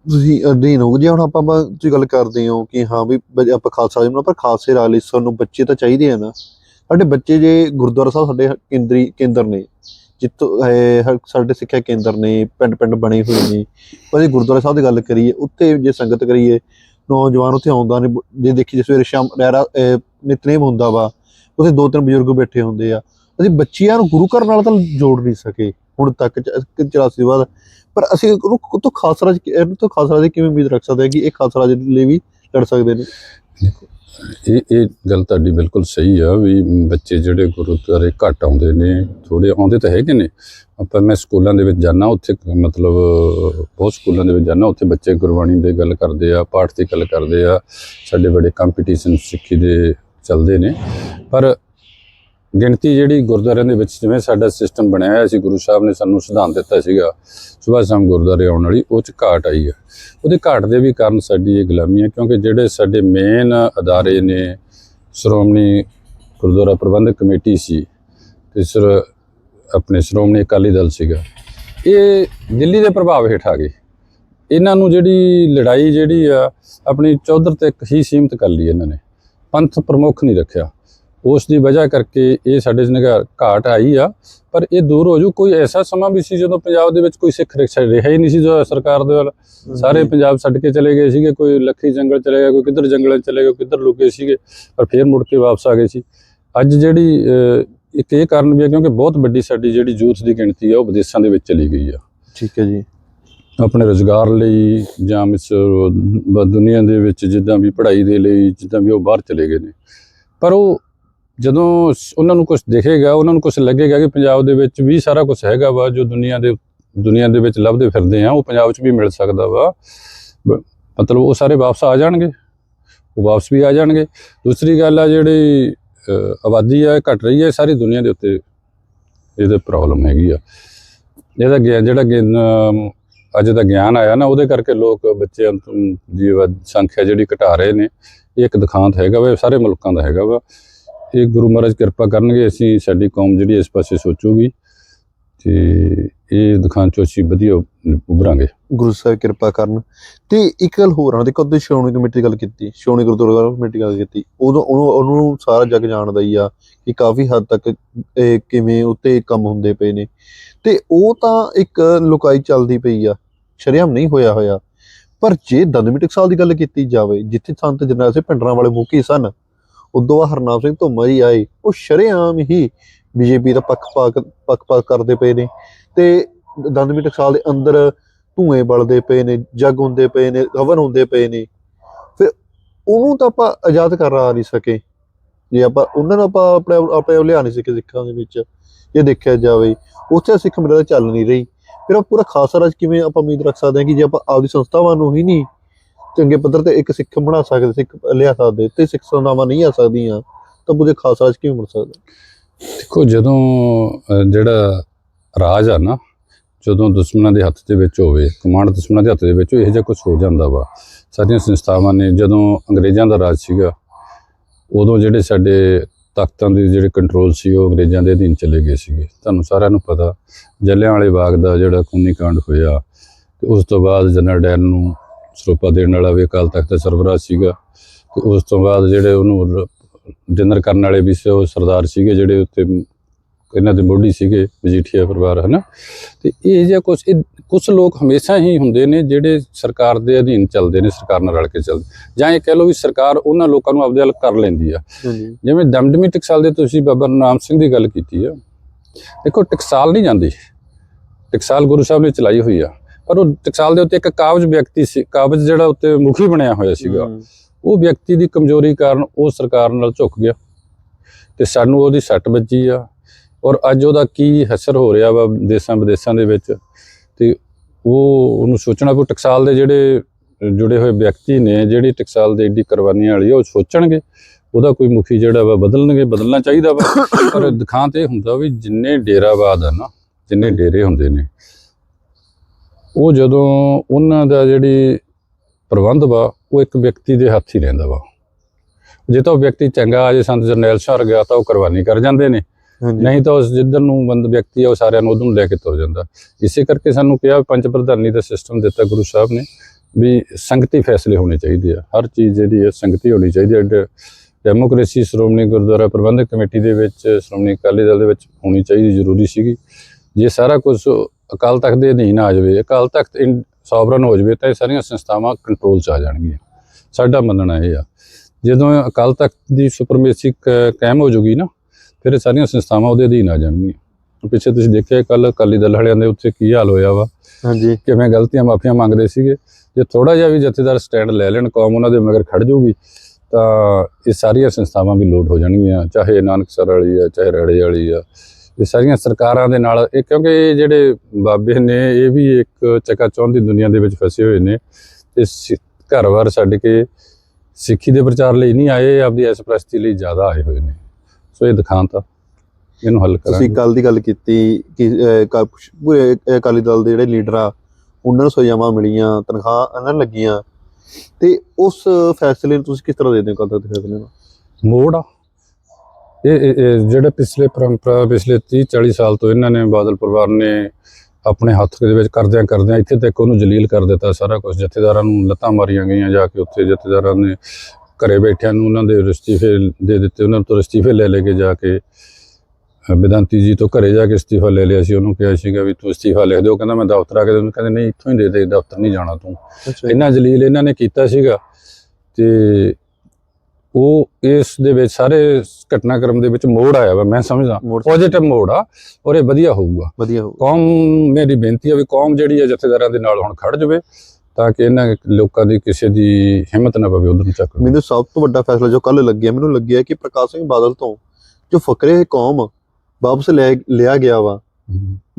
ਤੁਸੀਂ ਅਧੀਨ ਹੋ ਜੇ ਹੁਣ ਆਪਾਂ ਤੁਸੀਂ ਗੱਲ ਕਰਦੇ ਹੋ ਕਿ ਹਾਂ ਵੀ ਆਪਾਂ ਖਾਲਸਾ ਰਾਜ ਪਰ ਖਾਲਸੇ ਰਾਜ ਲਈ ਸਾਨੂੰ ਬੱਚੇ ਤਾਂ ਚਾਹੀਦੇ ਆ ਨਾ। ਸਾਡੇ ਬੱਚੇ ਜੇ ਗੁਰਦੁਆਰਾ ਸਾਹਿਬ ਸਾਡੇ ਕੇਂਦਰੀ, ਕੇਂਦਰ ਨੇ ਜਿੱਥੋਂ, ਇਹ ਸਾਡੇ ਸਿੱਖਿਆ ਕੇਂਦਰ ਨੇ ਪਿੰਡ ਪਿੰਡ ਬਣੇ ਹੋਏ ਨੇ। ਪਰ ਜੇ ਗੁਰਦੁਆਰਾ ਸਾਹਿਬ ਦੀ ਗੱਲ ਕਰੀਏ, ਉੱਥੇ ਜੇ ਸੰਗਤ ਕਰੀਏ, ਨੌਜਵਾਨ ਉੱਥੇ ਆਉਂਦਾ ਨੇ, ਜੇ ਦੇਖੀ ਜੇ ਸਵੇਰੇ ਸ਼ਾਮ ਰਹਿਰਾ ਨਿਤਨੇਮ ਹੁੰਦਾ ਵਾ, ਉੱਥੇ ਦੋ ਤਿੰਨ ਬਜ਼ੁਰਗ ਬੈਠੇ ਹੁੰਦੇ ਆ। ਅਸੀਂ ਬੱਚਿਆਂ ਨੂੰ ਗੁਰੂ ਘਰ ਨਾਲ ਤਾਂ ਜੋੜ ਨਹੀਂ ਸਕੇ, ਹੁਣ ਤੱਕ 84 ਬਾਅਦ। ਪਰ ਅਸੀਂ ਉਹਨੂੰ ਤੋਂ ਖਾਸ ਰਾਜ ਇਹਨੂੰ ਤੋਂ ਖਾਸ ਰਾਜ ਕਿਵੇਂ ਉਮੀਦ ਰੱਖ ਸਕਦੇ ਹਾਂ ਕਿ ਇਹ ਖਾਸ ਰਾਜ ਲਈ ਵੀ ਲੜ ਸਕਦੇ ਨੇ? ਇਹ ਇਹ ਗੱਲ ਤੁਹਾਡੀ ਬਿਲਕੁਲ ਸਹੀ ਆ ਵੀ ਬੱਚੇ ਜਿਹੜੇ ਗੁਰਦੁਆਰੇ ਘੱਟ ਆਉਂਦੇ ਨੇ ਥੋੜੇ ਆਉਂਦੇ ਤਾਂ ਹੈਗੇ ਨੇ। ਆਪਾਂ ਮੈਂ ਸਕੂਲਾਂ ਦੇ ਵਿੱਚ ਜਾਣਾ ਉੱਥੇ ਮਤਲਬ ਬਹੁਤ ਸਕੂਲਾਂ ਦੇ ਵਿੱਚ ਜਾਣਾ ਉੱਥੇ ਬੱਚੇ ਗੁਰਬਾਣੀ ਦੇ ਗੱਲ ਕਰਦੇ ਆ, ਪਾਠ ਦੀ ਗੱਲ ਕਰਦੇ ਆ। ਸਾਡੇ ਬੜੇ ਕੰਪੀਟੀਸ਼ਨ ਸਿੱਖੀ ਦੇ ਚੱਲਦੇ ਨੇ। ਪਰ ਗਿਣਤੀ ਜਿਹੜੀ ਗੁਰਦੁਆਰਿਆਂ ਦੇ ਵਿੱਚ ਜਿਵੇਂ ਸਾਡਾ ਸਿਸਟਮ ਬਣਿਆ ਹੋਇਆ ਸੀ, ਗੁਰੂ ਸਾਹਿਬ ਨੇ ਸਾਨੂੰ ਸਿਧਾਂਤ ਦਿੱਤਾ ਸੀਗਾ, ਸੁਬਹ ਸ਼ਾਮ ਗੁਰਦੁਆਰੇ ਆਉਣ ਵਾਲੀ, ਉਹ ਚ ਘਾਟ ਆਈ ਆ ਉਹਦੇ ਘਾਟ ਦੇ ਵੀ ਕਾਰਨ ਸਾਡੀ ਇਹ ਗੁਲਾਮੀ ਹੈ, ਕਿਉਂਕਿ ਜਿਹੜੇ ਸਾਡੇ ਮੇਨ ਅਦਾਰੇ ਨੇ, ਸ਼੍ਰੋਮਣੀ ਗੁਰਦੁਆਰਾ ਪ੍ਰਬੰਧਕ ਕਮੇਟੀ ਸੀ ਤੇ ਸਰ, ਆਪਣੇ ਸ਼੍ਰੋਮਣੀ ਅਕਾਲੀ ਦਲ ਸੀਗਾ। ਇਹ ਦਿੱਲੀ ਦੇ ਪ੍ਰਭਾਵ ਹੇਠ ਆ ਗਏ। ਇਹਨਾਂ ਨੂੰ ਜਿਹੜੀ ਲੜਾਈ ਜਿਹੜੀ ਆ, ਆਪਣੀ ਚੌਧਰ ਤੱਕ ਹੀ ਸੀਮਿਤ ਕਰ ਲਈ ਇਹਨਾਂ ਨੇ। ਪੰਥ ਪ੍ਰਮੁੱਖ ਨਹੀਂ ਰੱਖਿਆ। ਉਸ ਦੀ ਵਜ੍ਹਾ ਕਰਕੇ ਇਹ ਸਾਡੇ ਜਨਗਾ ਘਾਟ ਆਈ ਆ ਪਰ ਇਹ ਦੂਰ ਹੋ ਜੂ। ਕੋਈ ਐਸਾ ਸਮਾਂ ਵੀ ਸੀ ਜਦੋਂ ਪੰਜਾਬ ਦੇ ਵਿੱਚ ਕੋਈ ਸਿੱਖ ਰਿਕਸ਼ਾ ਰਿਹਾ ਹੀ ਨਹੀਂ ਸੀ ਜੋ ਸਰਕਾਰ ਦੇ ਵੱਲ। ਸਾਰੇ ਪੰਜਾਬ ਛੱਡ ਕੇ ਚਲੇ ਗਏ ਸੀਗੇ ਕੋਈ ਲੱਖੀ ਜੰਗਲ ਚਲੇ ਗਿਆ ਕੋਈ ਕਿੱਧਰ ਜੰਗਲਾਂ ਚਲੇ ਗਿਆ ਕਿੱਧਰ ਲੁਕੇ ਸੀਗੇ ਪਰ ਫੇਰ ਮੁੜ ਕੇ ਵਾਪਸ ਆ ਗਏ ਸੀ। ਅੱਜ ਜਿਹੜੀ ਇੱਕ ਇਹ ਕਾਰਨ ਵੀ ਹੈ ਕਿਉਂਕਿ ਬਹੁਤ ਵੱਡੀ ਸਾਡੀ ਜਿਹੜੀ ਯੂਥ ਦੀ ਗਿਣਤੀ ਆ ਉਹ ਵਿਦੇਸ਼ਾਂ ਦੇ ਵਿੱਚ ਚਲੀ ਗਈ ਆ। ਠੀਕ ਹੈ ਜੀ। ਆਪਣੇ ਰੋਜ਼ਗਾਰ ਲਈ ਜਾਂ ਇਸ ਦੁਨੀਆ ਦੇ ਵਿੱਚ ਜਿੱਦਾਂ ਵੀ ਪੜ੍ਹਾਈ ਦੇ ਲਈ ਜਿੱਦਾਂ ਵੀ ਉਹ ਬਾਹਰ ਚਲੇ ਗਏ ਨੇ। ਪਰ ਉਹ ਜਦੋਂ ਉਹਨਾਂ ਨੂੰ ਕੁਝ ਦਿਖੇਗਾ, ਉਹਨਾਂ ਨੂੰ ਕੁਝ ਲੱਗੇਗਾ ਕਿ ਪੰਜਾਬ ਦੇ ਵਿੱਚ ਵੀ ਸਾਰਾ ਕੁਝ ਹੈਗਾ ਵਾ, ਜੋ ਦੁਨੀਆ ਦੇ ਦੁਨੀਆ ਦੇ ਵਿੱਚ ਲੱਭਦੇ ਫਿਰਦੇ ਆ, ਉਹ ਪੰਜਾਬ 'ਚ ਵੀ ਮਿਲ ਸਕਦਾ ਵਾ। ਮਤਲਬ ਉਹ ਸਾਰੇ ਵਾਪਸ ਆ ਜਾਣਗੇ। ਉਹ ਵਾਪਸ ਵੀ ਆ ਜਾਣਗੇ। ਦੂਸਰੀ ਗੱਲ ਆ ਜਿਹੜੀ ਆਬਾਦੀ ਆ, ਇਹ ਘਟ ਰਹੀ ਹੈ ਸਾਰੀ ਦੁਨੀਆ ਦੇ ਉੱਤੇ ਇਹਦੇ ਪ੍ਰੋਬਲਮ ਹੈਗੀ ਆ। ਇਹਦਾ ਗਿਆਨ ਜਿਹੜਾ ਗਿਆਨ ਅੱਜ ਦਾ ਗਿਆਨ ਆਇਆ ਨਾ, ਉਹਦੇ ਕਰਕੇ ਲੋਕ ਬੱਚੇ ਤੋਂ ਦੀ ਸੰਖਿਆ ਜਿਹੜੀ ਘਟਾ ਰਹੇ ਨੇ, ਇਹ ਇੱਕ ਦਿਖਾਂਤ ਹੈਗਾ ਵਾ ਸਾਰੇ ਮੁਲਕਾਂ ਦਾ ਹੈਗਾ ਵਾ। ਇਹ ਗੁਰੂ ਮਹਾਰਾਜ ਕਿਰਪਾ ਕਰਨਗੇ, ਅਸੀਂ ਸਾਡੀ ਕੌਮ ਜਿਹੜੀ ਇਸ ਪਾਸੇ ਸੋਚੂਗੀ ਤੇ ਇਹ ਦਿਖਾਂਤ ਚੋਂ ਅਸੀਂ ਵਧੀਆ ਉਭਰਾਂਗੇ। ਗੁਰੂ ਸਾਹਿਬ ਕਿਰਪਾ ਕਰਨ। ਤੇ ਇੱਕ ਗੱਲ ਹੋਰ ਆ ਦੇਖੋ ਤੁਸੀਂ ਸ਼੍ਰੋਮਣੀ ਕਮੇਟੀ ਦੀ ਗੱਲ ਕੀਤੀ, ਸ਼੍ਰੋਮਣੀ ਗੁਰਦੁਆਰਾ ਕਮੇਟੀ ਦੀ ਗੱਲ ਕੀਤੀ, ਉਦੋਂ ਉਹਨੂੰ ਉਹਨੂੰ ਸਾਰਾ ਜੱਗ ਜਾਣਦਾ ਹੀ ਆ ਕਿ ਕਾਫੀ ਹੱਦ ਤੱਕ ਕਿਵੇਂ ਉੱਤੇ ਕੰਮ ਹੁੰਦੇ ਪਏ ਨੇ। ਤੇ ਉਹ ਤਾਂ ਇੱਕ ਲੁਕਾਈ ਚੱਲਦੀ ਪਈ ਆ, ਸ਼ਰੇਆਮ ਨਹੀਂ ਹੋਇਆ ਹੋਇਆ। ਪਰ ਜੇ ਦੰਦਮੀ ਟਕਸਾਲ ਦੀ ਗੱਲ ਕੀਤੀ ਜਾਵੇ, ਜਿੱਥੇ ਸੰਤ ਜਰਨੈਲ ਸਿੰਘ ਪਿੰਡਰਾਂ ਵਾਲੇ ਮੁਖੀ ਸਨ ਉਦੋਂ ਬਾਅਦ ਹਰਨਾਮ ਸਿੰਘ ਧੁੰਮਾ ਜੀ ਆਏ। ਉਹ ਸ਼ਰੇਆਮ ਹੀ ਬੀਜੇਪੀ ਦਾ ਪੱਖਪਾਤ ਪੱਖਪਾਤ ਕਰਦੇ ਪਏ ਨੇ ਤੇ ਦੰਦਮੀ ਟਕਸਾਲ ਦੇ ਅੰਦਰ ਧੂਏ ਬਲਦੇ ਪਏ ਨੇ, ਜੱਗ ਹੁੰਦੇ ਪਏ ਨੇ, ਹਵਨ ਹੁੰਦੇ ਪਏ ਨੇ। ਫਿਰ ਉਹਨੂੰ ਤਾਂ ਆਪਾਂ ਆਜ਼ਾਦ ਕਰ ਨਹੀਂ ਸਕੇ। ਜੇ ਆਪਾਂ ਉਹਨਾਂ ਨੂੰ ਆਪਾਂ ਆਪਣੇ ਆਪਣੇ ਲਿਆ ਨਹੀਂ ਸਕੇ ਸਿੱਖਾਂ ਦੇ ਵਿੱਚ, ਜੇ ਦੇਖਿਆ ਜਾਵੇ, ਉੱਥੇ ਸਿੱਖ ਮਿਲਦਾ ਚੱਲ ਨਹੀਂ ਰਹੀ। ਫਿਰ ਉਹ ਪੂਰਾ ਖਾਲਸਾ ਰਾਜ ਕਿਵੇਂ ਆਪਾਂ ਉਮੀਦ ਰੱਖ ਸਕਦੇ ਹਾਂ ਕਿ ਜੇ ਆਪਾਂ ਆਪਦੀ ਸੰਸਥਾਵਾਂ ਨੂੰ ਹੀ ਨਹੀਂ ਚੰਗੇ ਪੱਧਰ ਤੇ ਇੱਕ ਸਿੱਖ ਬਣਾ ਸਕਦੇ, ਸਿੱਖ ਲਿਆ ਸਕਦੇ, ਤੇ ਸਿੱਖ ਸੰਸਥਾਵਾਂ ਨਹੀਂ ਆ ਸਕਦੀਆਂ, ਤਾਂ ਉਹਦੇ ਖਾਲਸਾ ਰਾਜ ਕਿਵੇਂ ਬਣ ਸਕਦਾ? ਦੇਖੋ, ਜਦੋਂ ਜਿਹੜਾ ਰਾਜ ਆ ਨਾ, ਜਦੋਂ ਦੁਸ਼ਮਣਾਂ ਦੇ ਹੱਥ ਦੇ ਵਿੱਚ ਹੋਵੇ, ਕਮਾਂਡ ਦੁਸ਼ਮਣਾਂ ਦੇ ਹੱਥ ਦੇ ਵਿੱਚ ਇਹੋ ਜਿਹਾ ਕੁਝ ਹੋ ਜਾਂਦਾ ਵਾ। ਸਾਡੀਆਂ ਸੰਸਥਾਵਾਂ ਨੇ, ਜਦੋਂ ਅੰਗਰੇਜ਼ਾਂ ਦਾ ਰਾਜ ਸੀਗਾ, ਉਦੋਂ ਜਿਹੜੇ ਸਾਡੇ ਤਾਕਤਾਂ ਦੇ ਜਿਹੜੇ ਕੰਟਰੋਲ ਸੀ, ਉਹ ਅੰਗਰੇਜ਼ਾਂ ਦੇ ਅਧੀਨ ਚਲੇ ਗਏ ਸੀਗੇ। ਤੁਹਾਨੂੰ ਸਾਰਿਆਂ ਨੂੰ ਪਤਾ ਜੱਲਿਆਂ ਵਾਲੇ ਬਾਗ ਦਾ ਜਿਹੜਾ ਖੂਨੀ ਕਾਂਡ ਹੋਇਆ, ਤੇ ਉਸ ਤੋਂ ਬਾਅਦ ਜਨਰਲ ਡੈਨ ਨੂੰ ਸਰੂਪਾ ਦੇਣ ਵਾਲਾ ਵੀ ਅਕਾਲ ਤਖਤ ਦਾ ਸਰਬਰਾਹ ਸੀਗਾ ਤੇ ਉਸ ਤੋਂ ਬਾਅਦ ਜਿਹੜੇ ਉਹਨੂੰ ਡਿਨਰ ਕਰਨ ਵਾਲੇ ਵੀ ਸੀ ਉਹ ਸਰਦਾਰ ਸੀਗੇ ਜਿਹੜੇ ਉੱਤੇ ਇਹਨਾਂ ਦੇ ਮੋਢੀ ਸੀਗੇ ਮਜੀਠੀਆ ਪਰਿਵਾਰ ਹਨਾ? ਤੇ ਇਹ ਜਿਹਾ ਕੁਝ ਕੁਝ ਲੋਕ ਹਮੇਸ਼ਾ ਹੀ ਹੁੰਦੇ ਨੇ ਜਿਹੜੇ ਸਰਕਾਰ ਦੇ ਅਧੀਨ ਚੱਲਦੇ ਨੇ ਸਰਕਾਰ ਨਾਲ ਰਲ ਕੇ ਚੱਲਦੇ ਜਾਂ ਇਹ ਕਹਿ ਲਓ ਵੀ ਸਰਕਾਰ ਉਹਨਾਂ ਲੋਕਾਂ ਨੂੰ ਆਪਦੇ ਵੱਲ ਕਰ ਲੈਂਦੀ ਆ। ਜਿਵੇਂ ਦਮਦਮੀ ਟਕਸਾਲ ਦੇ ਤੁਸੀਂ ਬਾਬਾ ਨਾਮ ਸਿੰਘ ਦੀ ਗੱਲ ਕੀਤੀ ਆ। ਦੇਖੋ ਟਕਸਾਲ ਨਹੀਂ ਜਾਂਦੀ। ਟਕਸਾਲ ਗੁਰੂ ਸਾਹਿਬ ਨੇ ਚਲਾਈ ਹੋਈ ਆ। ਪਰ ਉਹ ਟਕਸਾਲ ਦੇ ਉੱਤੇ ਇੱਕ ਕਾਬਜ ਵਿਅਕਤੀ ਸੀ ਕਾਬਜ ਜਿਹੜਾ ਉੱਤੇ ਮੁਖੀ ਬਣਿਆ ਹੋਇਆ ਸੀਗਾ। ਉਹ ਵਿਅਕਤੀ ਦੀ ਕਮਜ਼ੋਰੀ ਕਾਰਨ ਉਹ ਸਰਕਾਰ ਨਾਲ ਝੁਕ ਗਿਆ ਤੇ ਸਾਨੂੰ ਉਹਦੀ ਸੱਟ ਵੱਜੀ ਆ ਔਰ ਅੱਜ ਉਹਦਾ ਕੀ ਅਸਰ ਹੋ ਰਿਹਾ ਵਾ ਦੇਸ਼ਾਂ ਵਿਦੇਸ਼ਾਂ ਦੇ ਵਿੱਚ ਤੇ ਉਹ ਉਹਨੂੰ ਸੋਚਣਾ ਪਊ ਟਕਸਾਲ ਦੇ ਜਿਹੜੇ ਜੁੜੇ ਹੋਏ ਵਿਅਕਤੀ ਨੇ ਜਿਹੜੀ ਟਕਸਾਲ ਦੇ ਏਡੀ ਕੁਰਬਾਨੀਆਂ ਵਾਲੀ ਉਹ ਸੋਚਣਗੇ ਉਹਦਾ ਕੋਈ ਮੁਖੀ ਜਿਹੜਾ ਵਾ ਬਦਲਣਗੇ ਬਦਲਣਾ ਚਾਹੀਦਾ ਵਾ। ਪਰ ਦਿਖਾਂ ਤੇ ਹੁੰਦਾ ਵੀ ਜਿੰਨੇ ਡੇਰਾਵਾਦ ਆ ਨਾ ਜਿੰਨੇ ਡੇਰੇ ਹੁੰਦੇ ਨੇ ਉਹ ਜਦੋਂ ਉਹਨਾਂ ਦਾ ਜਿਹੜੀ ਪ੍ਰਬੰਧ ਵਾ ਉਹ ਇੱਕ ਵਿਅਕਤੀ ਦੇ ਹੱਥ ਹੀ ਰਹਿੰਦਾ ਵਾ। ਜੇ ਤਾਂ ਉਹ ਵਿਅਕਤੀ ਚੰਗਾ ਆ ਜੇ ਸੰਤ ਜਰਨੈਲ ਸ਼ਹਰ ਗਿਆ ਤਾਂ ਉਹ ਕੁਰਬਾਨੀ ਕਰ ਜਾਂਦੇ ਨੇ। ਨਹੀਂ ਤਾਂ ਉਸ ਜਿੱਧਰ ਨੂੰ ਬੰਦ ਵਿਅਕਤੀ ਆ ਉਹ ਸਾਰਿਆਂ ਨੂੰ ਨੂੰ ਲੈ ਕੇ ਤੁਰ ਜਾਂਦਾ। ਇਸੇ ਕਰਕੇ ਸਾਨੂੰ ਕਿਹਾ ਪੰਜ ਪ੍ਰਧਾਨੀ ਦਾ ਸਿਸਟਮ ਦਿੱਤਾ ਗੁਰੂ ਸਾਹਿਬ ਨੇ ਵੀ ਸੰਗਤੀ ਫੈਸਲੇ ਹੋਣੇ ਚਾਹੀਦੇ ਆ। ਹਰ ਚੀਜ਼ ਜਿਹੜੀ ਹੈ ਸੰਗਤੀ ਹੋਣੀ ਚਾਹੀਦੀ ਹੈ ਡੈਮੋਕ੍ਰੇਸੀ ਸ਼੍ਰੋਮਣੀ ਗੁਰਦੁਆਰਾ ਪ੍ਰਬੰਧਕ ਕਮੇਟੀ ਦੇ ਵਿੱਚ ਸ਼੍ਰੋਮਣੀ ਅਕਾਲੀ ਦਲ ਦੇ ਵਿੱਚ ਹੋਣੀ ਚਾਹੀਦੀ ਜ਼ਰੂਰੀ ਸੀਗੀ। ਜੇ ਸਾਰਾ ਕੁਝ ਅਕਾਲ ਤਖਤ ਦੇ ਅਧੀਨ ਆ ਜਾਵੇ ਅਕਾਲ ਤਖਤ ਸੋਵਰਨ ਹੋ ਜਾਵੇ ਤਾਂ ਇਹ ਸਾਰੀਆਂ ਸੰਸਥਾਵਾਂ ਕੰਟਰੋਲ 'ਚ ਆ ਜਾਣਗੀਆਂ। ਸਾਡਾ ਮੰਨਣਾ ਇਹ ਆ। ਜਦੋਂ ਅਕਾਲ ਤਖਤ ਦੀ ਸੁਪਰਮੇਸੀ ਕਾਇਮ ਹੋ ਜੂਗੀ ਨਾ ਫਿਰ ਇਹ ਸਾਰੀਆਂ ਸੰਸਥਾਵਾਂ ਉਹਦੇ ਅਧੀਨ ਆ ਜਾਣਗੀਆਂ। ਪਿੱਛੇ ਤੁਸੀਂ ਦੇਖਿਆ ਕੱਲ ਅਕਾਲੀ ਦਲ ਵਾਲਿਆਂ ਦੇ ਉੱਤੇ ਕੀ ਹਾਲ ਹੋਇਆ ਵਾ। ਹਾਂਜੀ। ਕਿਵੇਂ ਗਲਤੀਆਂ ਮਾਫੀਆਂ ਮੰਗਦੇ ਸੀਗੇ। ਜੇ ਥੋੜਾ ਜਿਹਾ ਵੀ ਜਥੇਦਾਰ ਸਟੈਂਡ ਲੈ ਲੈਣ ਕੌਮ ਉਹਨਾਂ ਦੇ ਮਗਰ ਖੜ ਜਾਊਗੀ ਤਾਂ ਇਹ ਸਾਰੀਆਂ ਸੰਸਥਾਵਾਂ ਵੀ ਲੋਡ ਹੋ ਜਾਣਗੀਆਂ ਚਾਹੇ ਨਾਨਕਸਰ ਵਾਲੀ ਆ ਚਾਹੇ ਰੜੇ ਵਾਲੀ ਆ। ਇਹ ਸਾਰੀਆਂ ਸਰਕਾਰਾਂ ਦੇ ਨਾਲ ਇਹ ਕਿਉਂਕਿ ਜਿਹੜੇ ਬਾਬੇ ਨੇ ਇਹ ਵੀ ਇੱਕ ਚੱਕਾ ਚੌਂਦੀ ਦੁਨੀਆ ਦੇ ਵਿੱਚ ਫਸੇ ਹੋਏ ਨੇ ਤੇ ਘਰ-ਬਾਰ ਛੱਡ ਕੇ ਸਿੱਖੀ ਦੇ ਪ੍ਰਚਾਰ ਲਈ ਨਹੀਂ ਆਏ ਆਪਦੀ ਐਸ ਪ੍ਰਸਤੀ ਲਈ ਜ਼ਿਆਦਾ ਆਏ ਹੋਏ ਨੇ। ਸੋ ਇਹ ਦਿਖਾਂਤਾ ਇਹਨੂੰ ਹੱਲ ਤੁਸੀਂ ਕਰਾਂਗੇ ਕੱਲ ਦੀ ਗੱਲ ਕੀਤੀ ਕਿ ਪੂਰੇ ਅਕਾਲੀ ਦਲ ਦੇ ਜਿਹੜੇ ਲੀਡਰ ਆ ਉਹਨਾਂ ਨੂੰ ਸਜ਼ਾਵਾਂ ਮਿਲੀਆਂ ਤਨਖਾਹ ਇਹਨਾਂ ਲੱਗੀਆਂ। ਤੇ ਉਸ ਫੈਸਲੇ ਨੂੰ ਤੁਸੀਂ ਕਿਸ ਤਰ੍ਹਾਂ ਦੇਖਦੇ ਹੋ ਕੱਲ ਤੱਕ? ਦੇ ਫੈਸਲੇ ਨੂੰ ਮੋੜ ਆ। ਇਹ ਜਿਹੜੇ ਪਿਛਲੇ ਪਰੰਪਰਾ ਪਿਛਲੇ 30 40 ਸਾਲ ਤੋਂ ਇਹਨਾਂ ਨੇ ਬਾਦਲ ਪਰਿਵਾਰ ਨੇ ਆਪਣੇ ਹੱਥ ਦੇ ਵਿੱਚ ਕਰਦਿਆਂ ਕਰਦਿਆਂ ਇੱਥੇ ਤੱਕ ਉਹਨੂੰ ਜਲੀਲ ਕਰ ਦਿੱਤਾ ਸਾਰਾ ਕੁਝ ਜਥੇਦਾਰਾਂ ਨੂੰ ਲੱਤਾਂ ਮਾਰੀਆਂ ਗਈਆਂ ਜਾ ਕੇ ਉੱਥੇ। ਜਥੇਦਾਰਾਂ ਨੇ ਘਰੇ ਬੈਠਿਆਂ ਨੂੰ ਉਹਨਾਂ ਦੇ ਅਸਤੀਫੇ ਦੇ ਦਿੱਤੇ ਉਹਨਾਂ ਤੋਂ ਅਸਤੀਫੇ ਲੈ ਲੈ ਕੇ ਜਾ ਕੇ ਅ, ਵਿਦਾਂਤੀ ਜੀ ਤੋਂ ਘਰੇ ਜਾ ਕੇ ਅਸਤੀਫਾ ਲੈ ਲਿਆ ਸੀ। ਉਹਨੂੰ ਕਿਹਾ ਸੀਗਾ ਵੀ ਤੂੰ ਅਸਤੀਫਾ ਲਿਖ ਦਿਓ। ਕਹਿੰਦਾ ਮੈਂ ਦਫ਼ਤਰ ਆ ਕੇ ਉਹਨੂੰ ਕਹਿੰਦੇ ਨਹੀਂ ਇੱਥੋਂ ਹੀ ਦੇ ਦੇ ਦਫ਼ਤਰ ਨਹੀਂ ਜਾਣਾ ਤੂੰ। ਇੰਨਾ ਜਲੀਲ ਇਹਨਾਂ ਨੇ ਕੀਤਾ ਸੀਗਾ ਤੇ ਉਹ ਇਸ ਦੇ ਵਿੱਚ ਸਾਰੇ ਘਟਨਾਕ੍ਰਮ ਦੇ ਵਿੱਚ ਮੋੜ ਆਇਆ ਵਾ ਮੈਂ ਸਮਝਦਾ। ਪੋਜ਼ਿਟਿਵ ਮੋੜ ਆ ਔਰ ਇਹ ਵਧੀਆ ਹੋਊਗਾ। ਵਧੀਆ ਹੋ ਕੌਮ ਮੇਰੀ ਬੇਨਤੀ ਆ ਵੀ ਕੌਮ ਜਿਹੜੀ ਹੈ ਜਥੇਦਾਰਾਂ ਦੇ ਨਾਲ ਹੁਣ ਖੜ ਜਾਵੇ ਤਾਂ ਕਿ ਇਹਨਾਂ ਲੋਕਾਂ ਦੀ ਕਿਸੇ ਦੀ ਹਿੰਮਤ ਨਾ ਪਵੇ ਉਧਰ ਨੂੰ ਚੱਕ ਮੈਨੂੰ ਸਭ ਤੋਂ ਵੱਡਾ ਫੈਸਲਾ ਜੋ ਕੱਲ ਲੱਗਿਆ ਮੈਨੂੰ ਲੱਗਿਆ ਕਿ ਪ੍ਰਕਾਸ਼ ਸਿੰਘ ਬਾਦਲ ਤੋਂ ਜੋ ਫਕਰੇ ਕੌਮ ਵਾਪਸ ਲੈ ਲਿਆ ਗਿਆ ਵਾ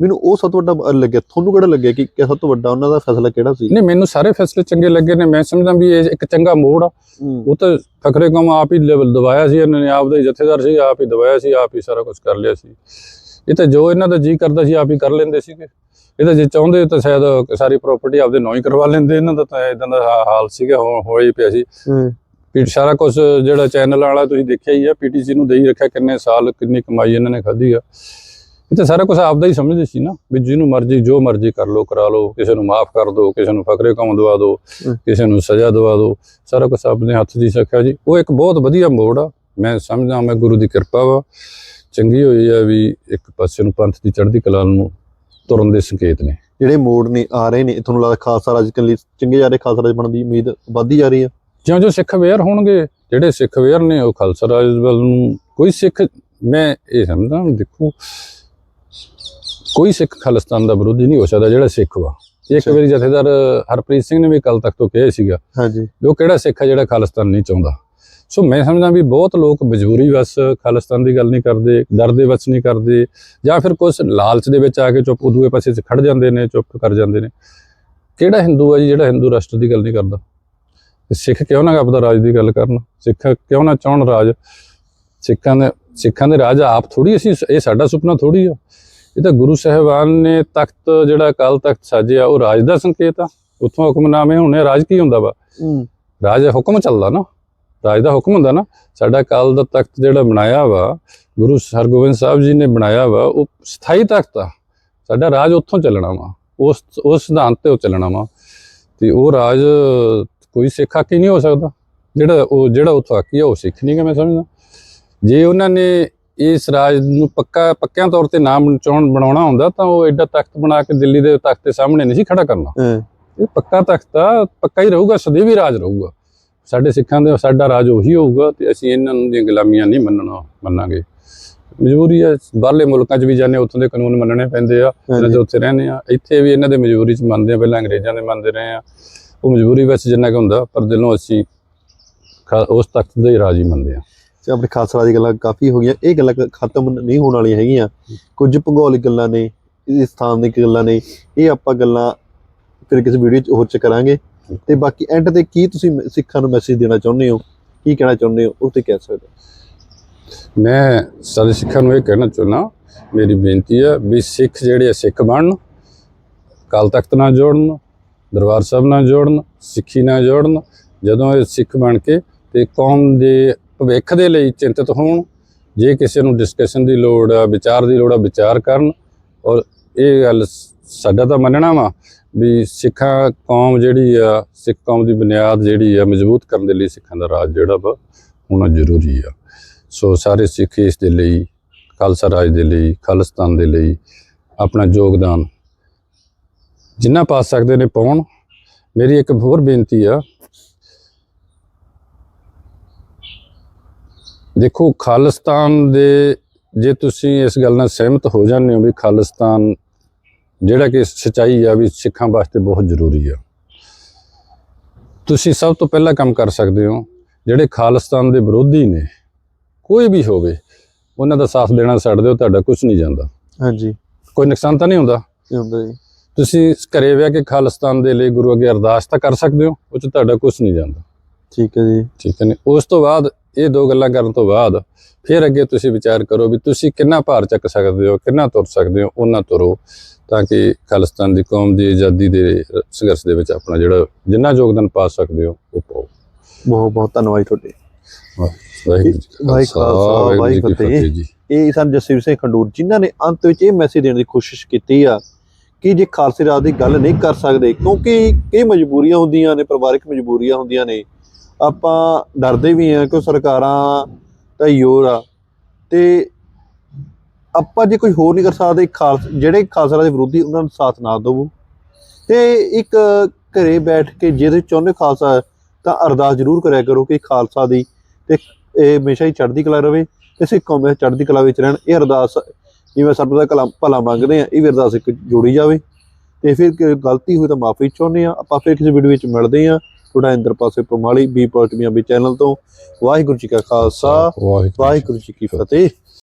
ਮੈਨੂੰ ਉਹ ਸਭ ਤੋਂ ਵੱਡਾ ਲੱਗਿਆ। ਤੁਹਾਨੂੰ ਕਿਹੜਾ ਲੱਗਿਆ ਕਿ ਸਭ ਤੋਂ ਵੱਡਾ ਉਹਨਾਂ ਦਾ ਫੈਸਲਾ ਕਿਹੜਾ ਸੀ? ਨਹੀਂ ਮੈਨੂੰ ਸਾਰੇ ਫੈਸਲੇ ਚੰਗੇ ਲੱਗੇ ਨੇ। ਮੈਂ ਸਮਝਦਾ ਵੀ ਇਹ ਇੱਕ ਚੰਗਾ ਮੋੜ ਆ। ਉਹ ਤਾਂ ਫਕਰੇ ਕੌਮ ਆਪ ਹੀ ਲੈਵਲ ਦਵਾਇਆ ਸੀ। ਇਹਨਾਂ ਨੇ ਆਪ ਦਾ ਜਥੇਦਾਰ ਸੀ ਆਪ ਹੀ ਦਵਾਇਆ ਸੀ ਆਪ ਹੀ ਸਾਰਾ ਕੁਝ ਕਰ ਲਿਆ ਸੀ। ਇਹ ਤਾਂ ਜੋ ਇਹਨਾਂ ਦਾ ਜੀ ਕਰਦਾ ਸੀ ਆਪ ਹੀ ਕਰ ਲੈਂਦੇ ਸੀਗੇ। ਇਹ ਤਾਂ ਜੇ ਚਾਹੁੰਦੇ ਤਾਂ ਸ਼ਾਇਦ ਸਾਰੀ ਪ੍ਰਾਪਰਟੀ ਆਪਦੇ ਨਾਂ ਹੀ ਕਰਵਾ ਲੈਂਦੇ। ਇਹਨਾਂ ਦਾ ਤਾਂ ਇਦਾਂ ਦਾ ਹਾਲ ਸੀਗਾ ਹੋ ਹੋਇਆ ਹੀ ਪਿਆ ਸੀ। ਹੂੰ, ਪੀ ਸਾਰਾ ਕੁਝ ਜਿਹੜਾ ਚੈਨਲ ਵਾਲਾ ਤੁਸੀਂ ਦੇਖਿਆ ਹੀ ਆ ਪੀਟੀਸੀ ਨੂੰ ਦੇ ਹੀ ਰੱਖਿਆ। ਕਿੰਨੇ ਸਾਲ ਕਿੰਨੀ ਕਮਾਈ ਇਹਨਾਂ ਨੇ ਖਾਧੀ ਆ। ਇਹ ਤਾਂ ਸਾਰਾ ਕੁਝ ਆਪਦਾ ਹੀ ਸਮਝਦੇ ਸੀ ਨਾ ਵੀ ਜਿਹਨੂੰ ਮਰਜ਼ੀ ਜੋ ਮਰਜ਼ੀ ਕਰ ਲੋ ਕਰਾ ਲੋ ਕਿਸੇ ਨੂੰ ਮਾਫ ਕਰ ਦੋ ਕਿਸੇ ਨੂੰ ਫਕਰੇ ਕੌਮ ਦਵਾ ਦੋ। ਕਿਸੇ ਨੂੰ ਸਜ਼ਾ ਦਵਾ ਦੋ ਸਾਰਾ ਕੁਝ ਆਪਣੇ ਹੱਥ ਦੀ ਸਿੱਖਿਆ ਜੀ। ਉਹ ਇੱਕ ਬਹੁਤ ਵਧੀਆ ਮੋੜ ਆ। ਮੈਂ ਸਮਝਦਾ ਮੈਂ ਗੁਰੂ ਦੀ ਕਿਰਪਾ ਵਾ। ਚੰਗੀ ਹੋਈ ਆ ਵੀ ਇੱਕ ਪਾਸੇ ਨੂੰ ਪੰਥ ਦੀ ਚੜ੍ਹਦੀ ਕਲਾ ਨੂੰ ਤੁਰਨ ਦੇ ਸੰਕੇਤ ਨੇ। ਜਿਹੜੇ ਮੋੜ ਨੇ ਆ ਰਹੇ ਨੇ ਤੁਹਾਨੂੰ ਲੱਗਦਾ ਖਾਲਸਾ ਰਾਜ ਲਈ ਚੰਗੇ ਜਾ ਰਹੇ ਖਾਲਸਾ ਰਾਜ ਬਣਨ ਦੀ ਉਮੀਦ ਵੱਧਦੀ ਜਾ ਰਹੀ ਆ? ਜਿਉਂ ਜਿਉਂ ਸਿੱਖ ਅਵੇਅਰ ਹੋਣਗੇ ਜਿਹੜੇ ਸਿੱਖ ਅਵੇਅਰ ਨੇ ਉਹ ਖਾਲਸਾ ਰਾਜ ਵੱਲ ਨੂੰ ਕੋਈ ਸਿੱਖ ਮੈਂ ਇਹ ਸਮਝਦਾ ਦੇਖੋ ਕੋਈ ਸਿੱਖ ਖਾਲਿਸਤਾਨ ਦਾ ਵਿਰੋਧੀ ਨਹੀਂ ਹੋ ਸਕਦਾ ਜਿਹੜਾ ਸਿੱਖ ਵਾ। ਇੱਕ। ਵਾਰੀ ਜਥੇਦਾਰ ਹਰਪ੍ਰੀਤ ਸਿੰਘ ਨੇ ਵੀ ਕੱਲ ਤੱਕ ਤੋਂ ਕਿਹਾ ਸੀਗਾ ਹਾਂਜੀ। ਉਹ ਕਿਹੜਾ ਸਿੱਖ ਹੈ ਜਿਹੜਾ ਖਾਲਿਸਤਾਨ ਨਹੀਂ ਚਾਹੁੰਦਾ। ਸੋ ਮੈਂ ਸਮਝਦਾ ਵੀ ਬਹੁਤ ਲੋਕ ਮਜਬੂਰੀ ਵਸ ਖਾਲਿਸਤਾਨ ਦੀ ਗੱਲ ਨਹੀਂ ਕਰਦੇ ਡਰ ਦੇ ਵਸ ਨਹੀਂ ਕਰਦੇ ਜਾਂ ਫਿਰ ਕੁਝ ਲਾਲਚ ਦੇ ਵਿੱਚ ਆ ਕੇ ਚੁੱਪ ਦੂਏ ਪਾਸੇ ਖੜ ਜਾਂਦੇ ਨੇ ਚੁੱਪ ਕਰ ਜਾਂਦੇ ਨੇ। ਕਿਹੜਾ ਹਿੰਦੂ ਹੈ ਜੀ ਜਿਹੜਾ ਹਿੰਦੂ ਰਾਸ਼ਟਰ ਦੀ ਗੱਲ ਨਹੀਂ ਕਰਦਾ? ਸਿੱਖ ਕਿਉਂ ਨਾ ਆਪਦਾ ਰਾਜ ਦੀ ਗੱਲ ਕਰਨ? ਸਿੱਖ ਕਿਉਂ ਨਾ ਚਾਹਣ ਰਾਜ? ਸਿੱਖਾਂ ਦੇ ਸਿੱਖਾਂ ਦੇ ਰਾਜ ਆਪ ਥੋੜੀ ਅਸੀਂ ਇਹ ਸਾਡਾ ਸੁਪਨਾ ਥੋੜੀ ਆ। ਇਹ ਤਾਂ ਗੁਰੂ ਸਾਹਿਬਾਨ ਨੇ ਤਖਤ ਜਿਹੜਾ ਅਕਾਲ ਤਖਤ ਸਾਜਿਆ ਉਹ ਰਾਜ ਦਾ ਸੰਕੇਤ ਆ। ਉੱਥੋਂ ਹੁਕਮਨਾਮੇ ਹੋਣੇ ਰਾਜ ਕੀ ਹੁੰਦਾ ਵਾ? ਹੂੰ। ਰਾਜ ਦਾ ਹੁਕਮ ਚੱਲਦਾ ਨਾ। ਰਾਜ ਦਾ ਹੁਕਮ ਹੁੰਦਾ ਨਾ। ਸਾਡਾ ਅਕਾਲ ਦਾ ਤਖਤ ਜਿਹੜਾ ਬਣਾਇਆ ਵਾ ਗੁਰੂ ਹਰਗੋਬਿੰਦ ਸਾਹਿਬ ਜੀ ਨੇ ਬਣਾਇਆ ਵਾ ਉਹ ਸਥਾਈ ਤਖਤ ਆ। ਸਾਡਾ ਰਾਜ ਉੱਥੋਂ ਚੱਲਣਾ ਵਾ। ਉਸ ਉਸ ਸਿਧਾਂਤ ਤੇ ਉਹ ਚੱਲਣਾ ਵਾ। ਤੇ ਉਹ ਰਾਜ ਕੋਈ ਸਿੱਖ ਹਾਕੀ ਨਹੀਂ ਹੋ ਸਕਦਾ। ਜਿਹੜਾ ਉਹ ਜਿਹੜਾ ਉੱਥੋਂ ਹਾਕੀ ਆ ਉਹ ਸਿੱਖ ਨਹੀਂ ਗਾ ਮੈਂ ਸਮਝਦਾ। ਜੇ ਉਹਨਾਂ ਨੇ ਇਸ ਰਾਜ ਨੂੰ ਪੱਕਾ ਪੱਕਿਆਂ ਤੌਰ ਤੇ ਨਾਮ ਚੋਣ ਬਣਾਉਣਾ ਹੁੰਦਾ ਤਾਂ ਉਹ ਐਡਾ ਤਖਤ ਬਣਾ ਕੇ ਦਿੱਲੀ ਦੇ ਤਖਤ ਦੇ ਸਾਹਮਣੇ ਨਹੀਂ ਸੀ ਖੜਾ ਕਰਨਾ। ਇਹ ਪੱਕਾ ਤਖਤ ਆ ਪੱਕਾ ਹੀ ਰਹੂਗਾ ਸਦੀਵੀ ਰਾਜ ਰਹੂਗਾ। ਸਾਡੇ ਸਿੱਖਾਂ ਦੇ ਸਾਡਾ ਰਾਜ ਉਹੀ ਹੋਊਗਾ ਤੇ ਅਸੀਂ ਇਹਨਾਂ ਨੂੰ ਦੀਆਂ ਗੁਲਾਮੀਆਂ ਨਹੀਂ ਮੰਨਣਾ ਮੰਨਾਂਗੇ। ਮਜਬੂਰੀ ਹੈ ਬਾਹਰਲੇ ਮੁਲਕਾਂ 'ਚ ਵੀ ਜਾਂਦੇ ਉੱਥੋਂ ਦੇ ਕਾਨੂੰਨ ਮੰਨਣੇ ਪੈਂਦੇ ਆ ਇਹਨਾਂ। ਦੇ ਉੱਥੇ ਰਹਿੰਦੇ ਆ ਇੱਥੇ ਵੀ ਇਹਨਾਂ ਦੇ ਮਜਬੂਰੀ 'ਚ ਮੰਨਦੇ ਆ ਪਹਿਲਾਂ ਅੰਗਰੇਜ਼ਾਂ ਦੇ ਮੰਨਦੇ ਰਹੇ ਆ। ਉਹ ਮਜਬੂਰੀ ਵਿੱਚ ਜਿੰਨਾ ਕੁ ਹੁੰਦਾ ਪਰ ਦਿਲੋਂ ਅਸੀਂ ਉਸ ਤਖਤ ਦੇ ਰਾਜ ਹੀ ਮੰਨਦੇ ਆ ਤੇ ਆਪਣੇ ਖਾਸ ਰਾਜ ਦੀ ਗੱਲਾਂ ਕਾਫੀ ਹੋ ਗਈਆਂ। ਇਹ ਗੱਲਾਂ ਕ- ਖਤਮ ਨਹੀਂ ਹੋਣ ਵਾਲੀਆਂ ਹੈਗੀਆਂ। ਕੁਝ ਭੂਗੋਲਿਕ ਗੱਲਾਂ ਨੇ, ਇਸ ਸਥਾਨ ਦੀ ਗੱਲਾਂ ਨੇ, ਇਹ ਆਪਾਂ ਗੱਲਾਂ ਫਿਰ ਕਿਸੇ ਵੀਡੀਓ 'ਚ ਹੋਰ ਚ ਕਰਾਂਗੇ। ਤੇ ਬਾਕੀ ਐਂਡ ਤੇ ਕੀ ਤੁਸੀਂ ਮ- ਸਿੱਖਾਂ ਨੂੰ ਮੈਸੇਜ ਦੇਣਾ ਚਾਹੁੰਦੇ ਹੋ? ਕੀ ਕਹਿਣਾ ਚਾਹੁੰਦੇ ਹੋ? ਉਹ ਤੇ ਕਹਿ ਸਕਦੇ ਮੈਂ ਸਾਰੇ ਸਿੱਖਾਂ ਨੂੰ ਇਹ ਕਹਿਣਾ ਚਾਹੁੰਦਾ, ਮੇਰੀ ਬੇਨਤੀ ਹੈ ਵੀ ਸਿੱਖ ਜਿਹੜੇ ਆ, ਸਿੱਖ ਬਣਨ ਕਾਲ ਤਖਤ ਨਾਲ ਜੋੜਨ, ਦਰਬਾਰ ਸਾਹਿਬ ਨਾਲ ਜੋੜਨ, ਸਿੱਖੀ ਨਾਲ ਜੋੜਨ। ਜਦੋਂ ਇਹ ਸਿੱਖ ਬਣ ਕੇ ਤੇ ਕੌਮ ਦੇ ਭਵਿੱਖ ਦੇ ਲਈ ਚਿੰਤਤ ਹੋਣ, ਜੇ ਕਿਸੇ ਨੂੰ ਡਿਸਕਸ਼ਨ ਦੀ ਲੋੜ ਆ, ਵਿਚਾਰ ਦੀ ਲੋੜ ਆ, ਵਿਚਾਰ ਕਰਨ। ਔਰ ਇਹ ਗੱਲ ਸਾਡਾ ਤਾਂ ਮੰਨਣਾ ਵਾ ਵੀ ਸਿੱਖਾਂ ਕੌਮ ਜਿਹੜੀ ਆ, ਸਿੱਖ ਕੌਮ ਦੀ ਬੁਨਿਆਦ ਜਿਹੜੀ ਆ, ਮਜ਼ਬੂਤ ਕਰਨ ਦੇ ਲਈ ਸਿੱਖਾਂ ਦਾ ਰਾਜ ਜਿਹੜਾ ਵਾ, ਹੋਣਾ ਜ਼ਰੂਰੀ ਆ। ਸੋ ਸਾਰੇ ਸਿੱਖ ਇਸ ਦੇ ਲਈ, ਖਾਲਸਾ ਰਾਜ ਦੇ ਲਈ, ਖਾਲਿਸਤਾਨ ਦੇ ਲਈ ਆਪਣਾ ਯੋਗਦਾਨ ਜਿੰਨਾ ਪਾ ਸਕਦੇ ਨੇ ਪਾਉਣ। ਮੇਰੀ ਇੱਕ ਹੋਰ ਬੇਨਤੀ ਆ ਦੇਖੋ ਖਾਲਿਸਤਾਨ ਦੇ ਜੇ ਤੁਸੀਂ ਇਸ ਗੱਲ ਨਾਲ ਸਹਿਮਤ ਹੋ ਜਾਂਦੇ ਹੋ ਵੀ ਖਾਲਿਸਤਾਨ ਜਿਹੜਾ ਕਿ ਸਚਾਈ ਆ ਵੀ ਸਿੱਖਾਂ ਵਾਸਤੇ ਬਹੁਤ ਜ਼ਰੂਰੀ ਆ। ਤੁਸੀਂ ਸਭ ਤੋਂ ਪਹਿਲਾਂ ਕੰਮ ਕਰ ਸਕਦੇ ਹੋ ਜਿਹੜੇ ਖਾਲਿਸਤਾਨ ਦੇ ਵਿਰੋਧੀ ਨੇ ਕੋਈ ਵੀ ਹੋਵੇ ਉਹਨਾਂ ਦਾ ਸਾਥ ਦੇਣਾ ਛੱਡ ਦਿਓ ਤੁਹਾਡਾ ਕੁਝ ਨਹੀਂ ਜਾਂਦਾ। ਹਾਂਜੀ। ਕੋਈ ਨੁਕਸਾਨ ਤਾਂ ਨਹੀਂ ਹੁੰਦਾ? ਇਹ ਹੁੰਦਾ ਜੀ। ਤੁਸੀਂ ਘਰੇ ਬਹਿ ਕੇ ਖਾਲਿਸਤਾਨ ਦੇ ਲਈ ਗੁਰੂ ਅੱਗੇ ਅਰਦਾਸ ਤਾਂ ਕਰ ਸਕਦੇ ਹੋ ਉਹ ਚ ਤੁਹਾਡਾ ਕੁਝ ਨਹੀਂ ਜਾਂਦਾ। ਠੀਕ ਹੈ ਜੀ। ਠੀਕ ਹੈ ਨੇ? ਉਸ ਤੋਂ ਬਾਅਦ ਇਹ ਦੋ ਗੱਲਾਂ ਕਰਨ ਤੋਂ ਬਾਅਦ ਫਿਰ ਅੱਗੇ ਤੁਸੀਂ ਵਿਚਾਰ ਕਰੋ ਵੀ ਤੁਸੀਂ ਕਿੰਨਾ ਭਾਰ ਚੱਕ ਸਕਦੇ ਹੋ ਕਿੰਨਾ ਤੁਰ ਸਕਦੇ ਹੋ ਉਹਨਾਂ ਤੁਰੋ ਤਾਂ ਕਿ ਖਾਲਿਸਤਾਨ ਦੀ ਕੌਮ ਦੀ ਆਜ਼ਾਦੀ ਦੇ ਸੰਘਰਸ਼ ਦੇ ਵਿੱਚ ਆਪਣਾ ਜਿਹੜਾ ਜਿੰਨਾ ਯੋਗਦਾਨ ਪਾ ਸਕਦੇ ਹੋ ਉਹ ਪਾਓ। ਬਹੁਤ ਬਹੁਤ ਧੰਨਵਾਦ ਤੁਹਾਡੇ। ਵਾਹਿਗੁਰੂ ਜੀ ਫਤਿਹ। ਇਹ ਸਨ ਜਸਵੀਰ ਸਿੰਘ ਖੰਡੂਰ ਜਿਨ੍ਹਾਂ ਨੇ ਅੰਤ ਵਿੱਚ ਇਹ ਮੈਸੇਜ ਦੇਣ ਦੀ ਕੋਸ਼ਿਸ਼ ਕੀਤੀ ਆ ਕਿ ਜੇ ਖਾਲਸੇ ਰਾਜ ਦੀ ਗੱਲ ਨਹੀਂ ਕਰ ਸਕਦੇ ਕਿਉਂਕਿ ਕਈ ਮਜਬੂਰੀਆਂ ਹੁੰਦੀਆਂ ਨੇ ਪਰਿਵਾਰਕ ਮਜਬੂਰੀਆਂ ਹੁੰਦੀਆਂ ਨੇ ਆਪਾਂ ਡਰਦੇ ਵੀ ਆ ਕਿ ਸਰਕਾਰਾਂ ਤਾਂ ਯੋਰ ਆ। ਤੇ ਆਪਾਂ ਜੇ ਕੋਈ ਹੋਰ ਨਹੀਂ ਕਰ ਸਕਦੇ, ਖਾਲਸ ਜਿਹੜੇ ਖਾਲਸਾ ਦੇ ਵਿਰੋਧੀ ਉਹਨਾਂ ਨੂੰ ਸਾਥ ਨਾ ਦੇਵੋ। ਤੇ ਇੱਕ ਘਰੇ ਬੈਠ ਕੇ ਜੇ ਤੁਸੀਂ ਚਾਹੁੰਦੇ ਖਾਲਸਾ, ਤਾਂ ਅਰਦਾਸ ਜ਼ਰੂਰ ਕਰਿਆ ਕਰੋ ਕਿ ਖਾਲਸਾ ਦੀ ਤੇ ਇਹ ਹਮੇਸ਼ਾ ਹੀ ਚੜ੍ਹਦੀ ਕਲਾ ਰਵੇ ਤੇ ਸਿੱਖ ਕੌਮ ਵਿੱਚ ਚੜ੍ਹਦੀ ਕਲਾ ਵਿੱਚ ਰਹਿਣ। ਇਹ ਅਰਦਾਸ ਜਿਵੇਂ ਸਰਬ ਦਾ ਕਲਾ ਭਲਾ ਮੰਗਦੇ ਆ ਇਹ ਵੀ ਅਰਦਾਸ ਇੱਕ ਜੋੜੀ ਜਾਵੇ। ਤੇ ਫਿਰ ਗਲਤੀ ਹੋਈ ਤਾਂ ਮਾਫੀ ਚਾਹੁੰਦੇ ਆ ਆਪਾਂ ਫਿਰ ਕਿਸੇ ਵੀਡੀਓ ਵਿੱਚ ਮਿਲਦੇ ਆ ਤੁਹਾਡਾ ਇੰਦਰ ਪਾਸੇ ਪਮਾਲੀ ਬੀ ਪੰਜਾਬੀ ਚੈਨਲ ਤੋਂ। ਵਾਹਿਗੁਰੂ ਜੀ ਕਾ ਖਾਲਸਾ ਵਾਹਿਗੁਰੂ ਜੀ ਕੀ ਫਤਿਹ।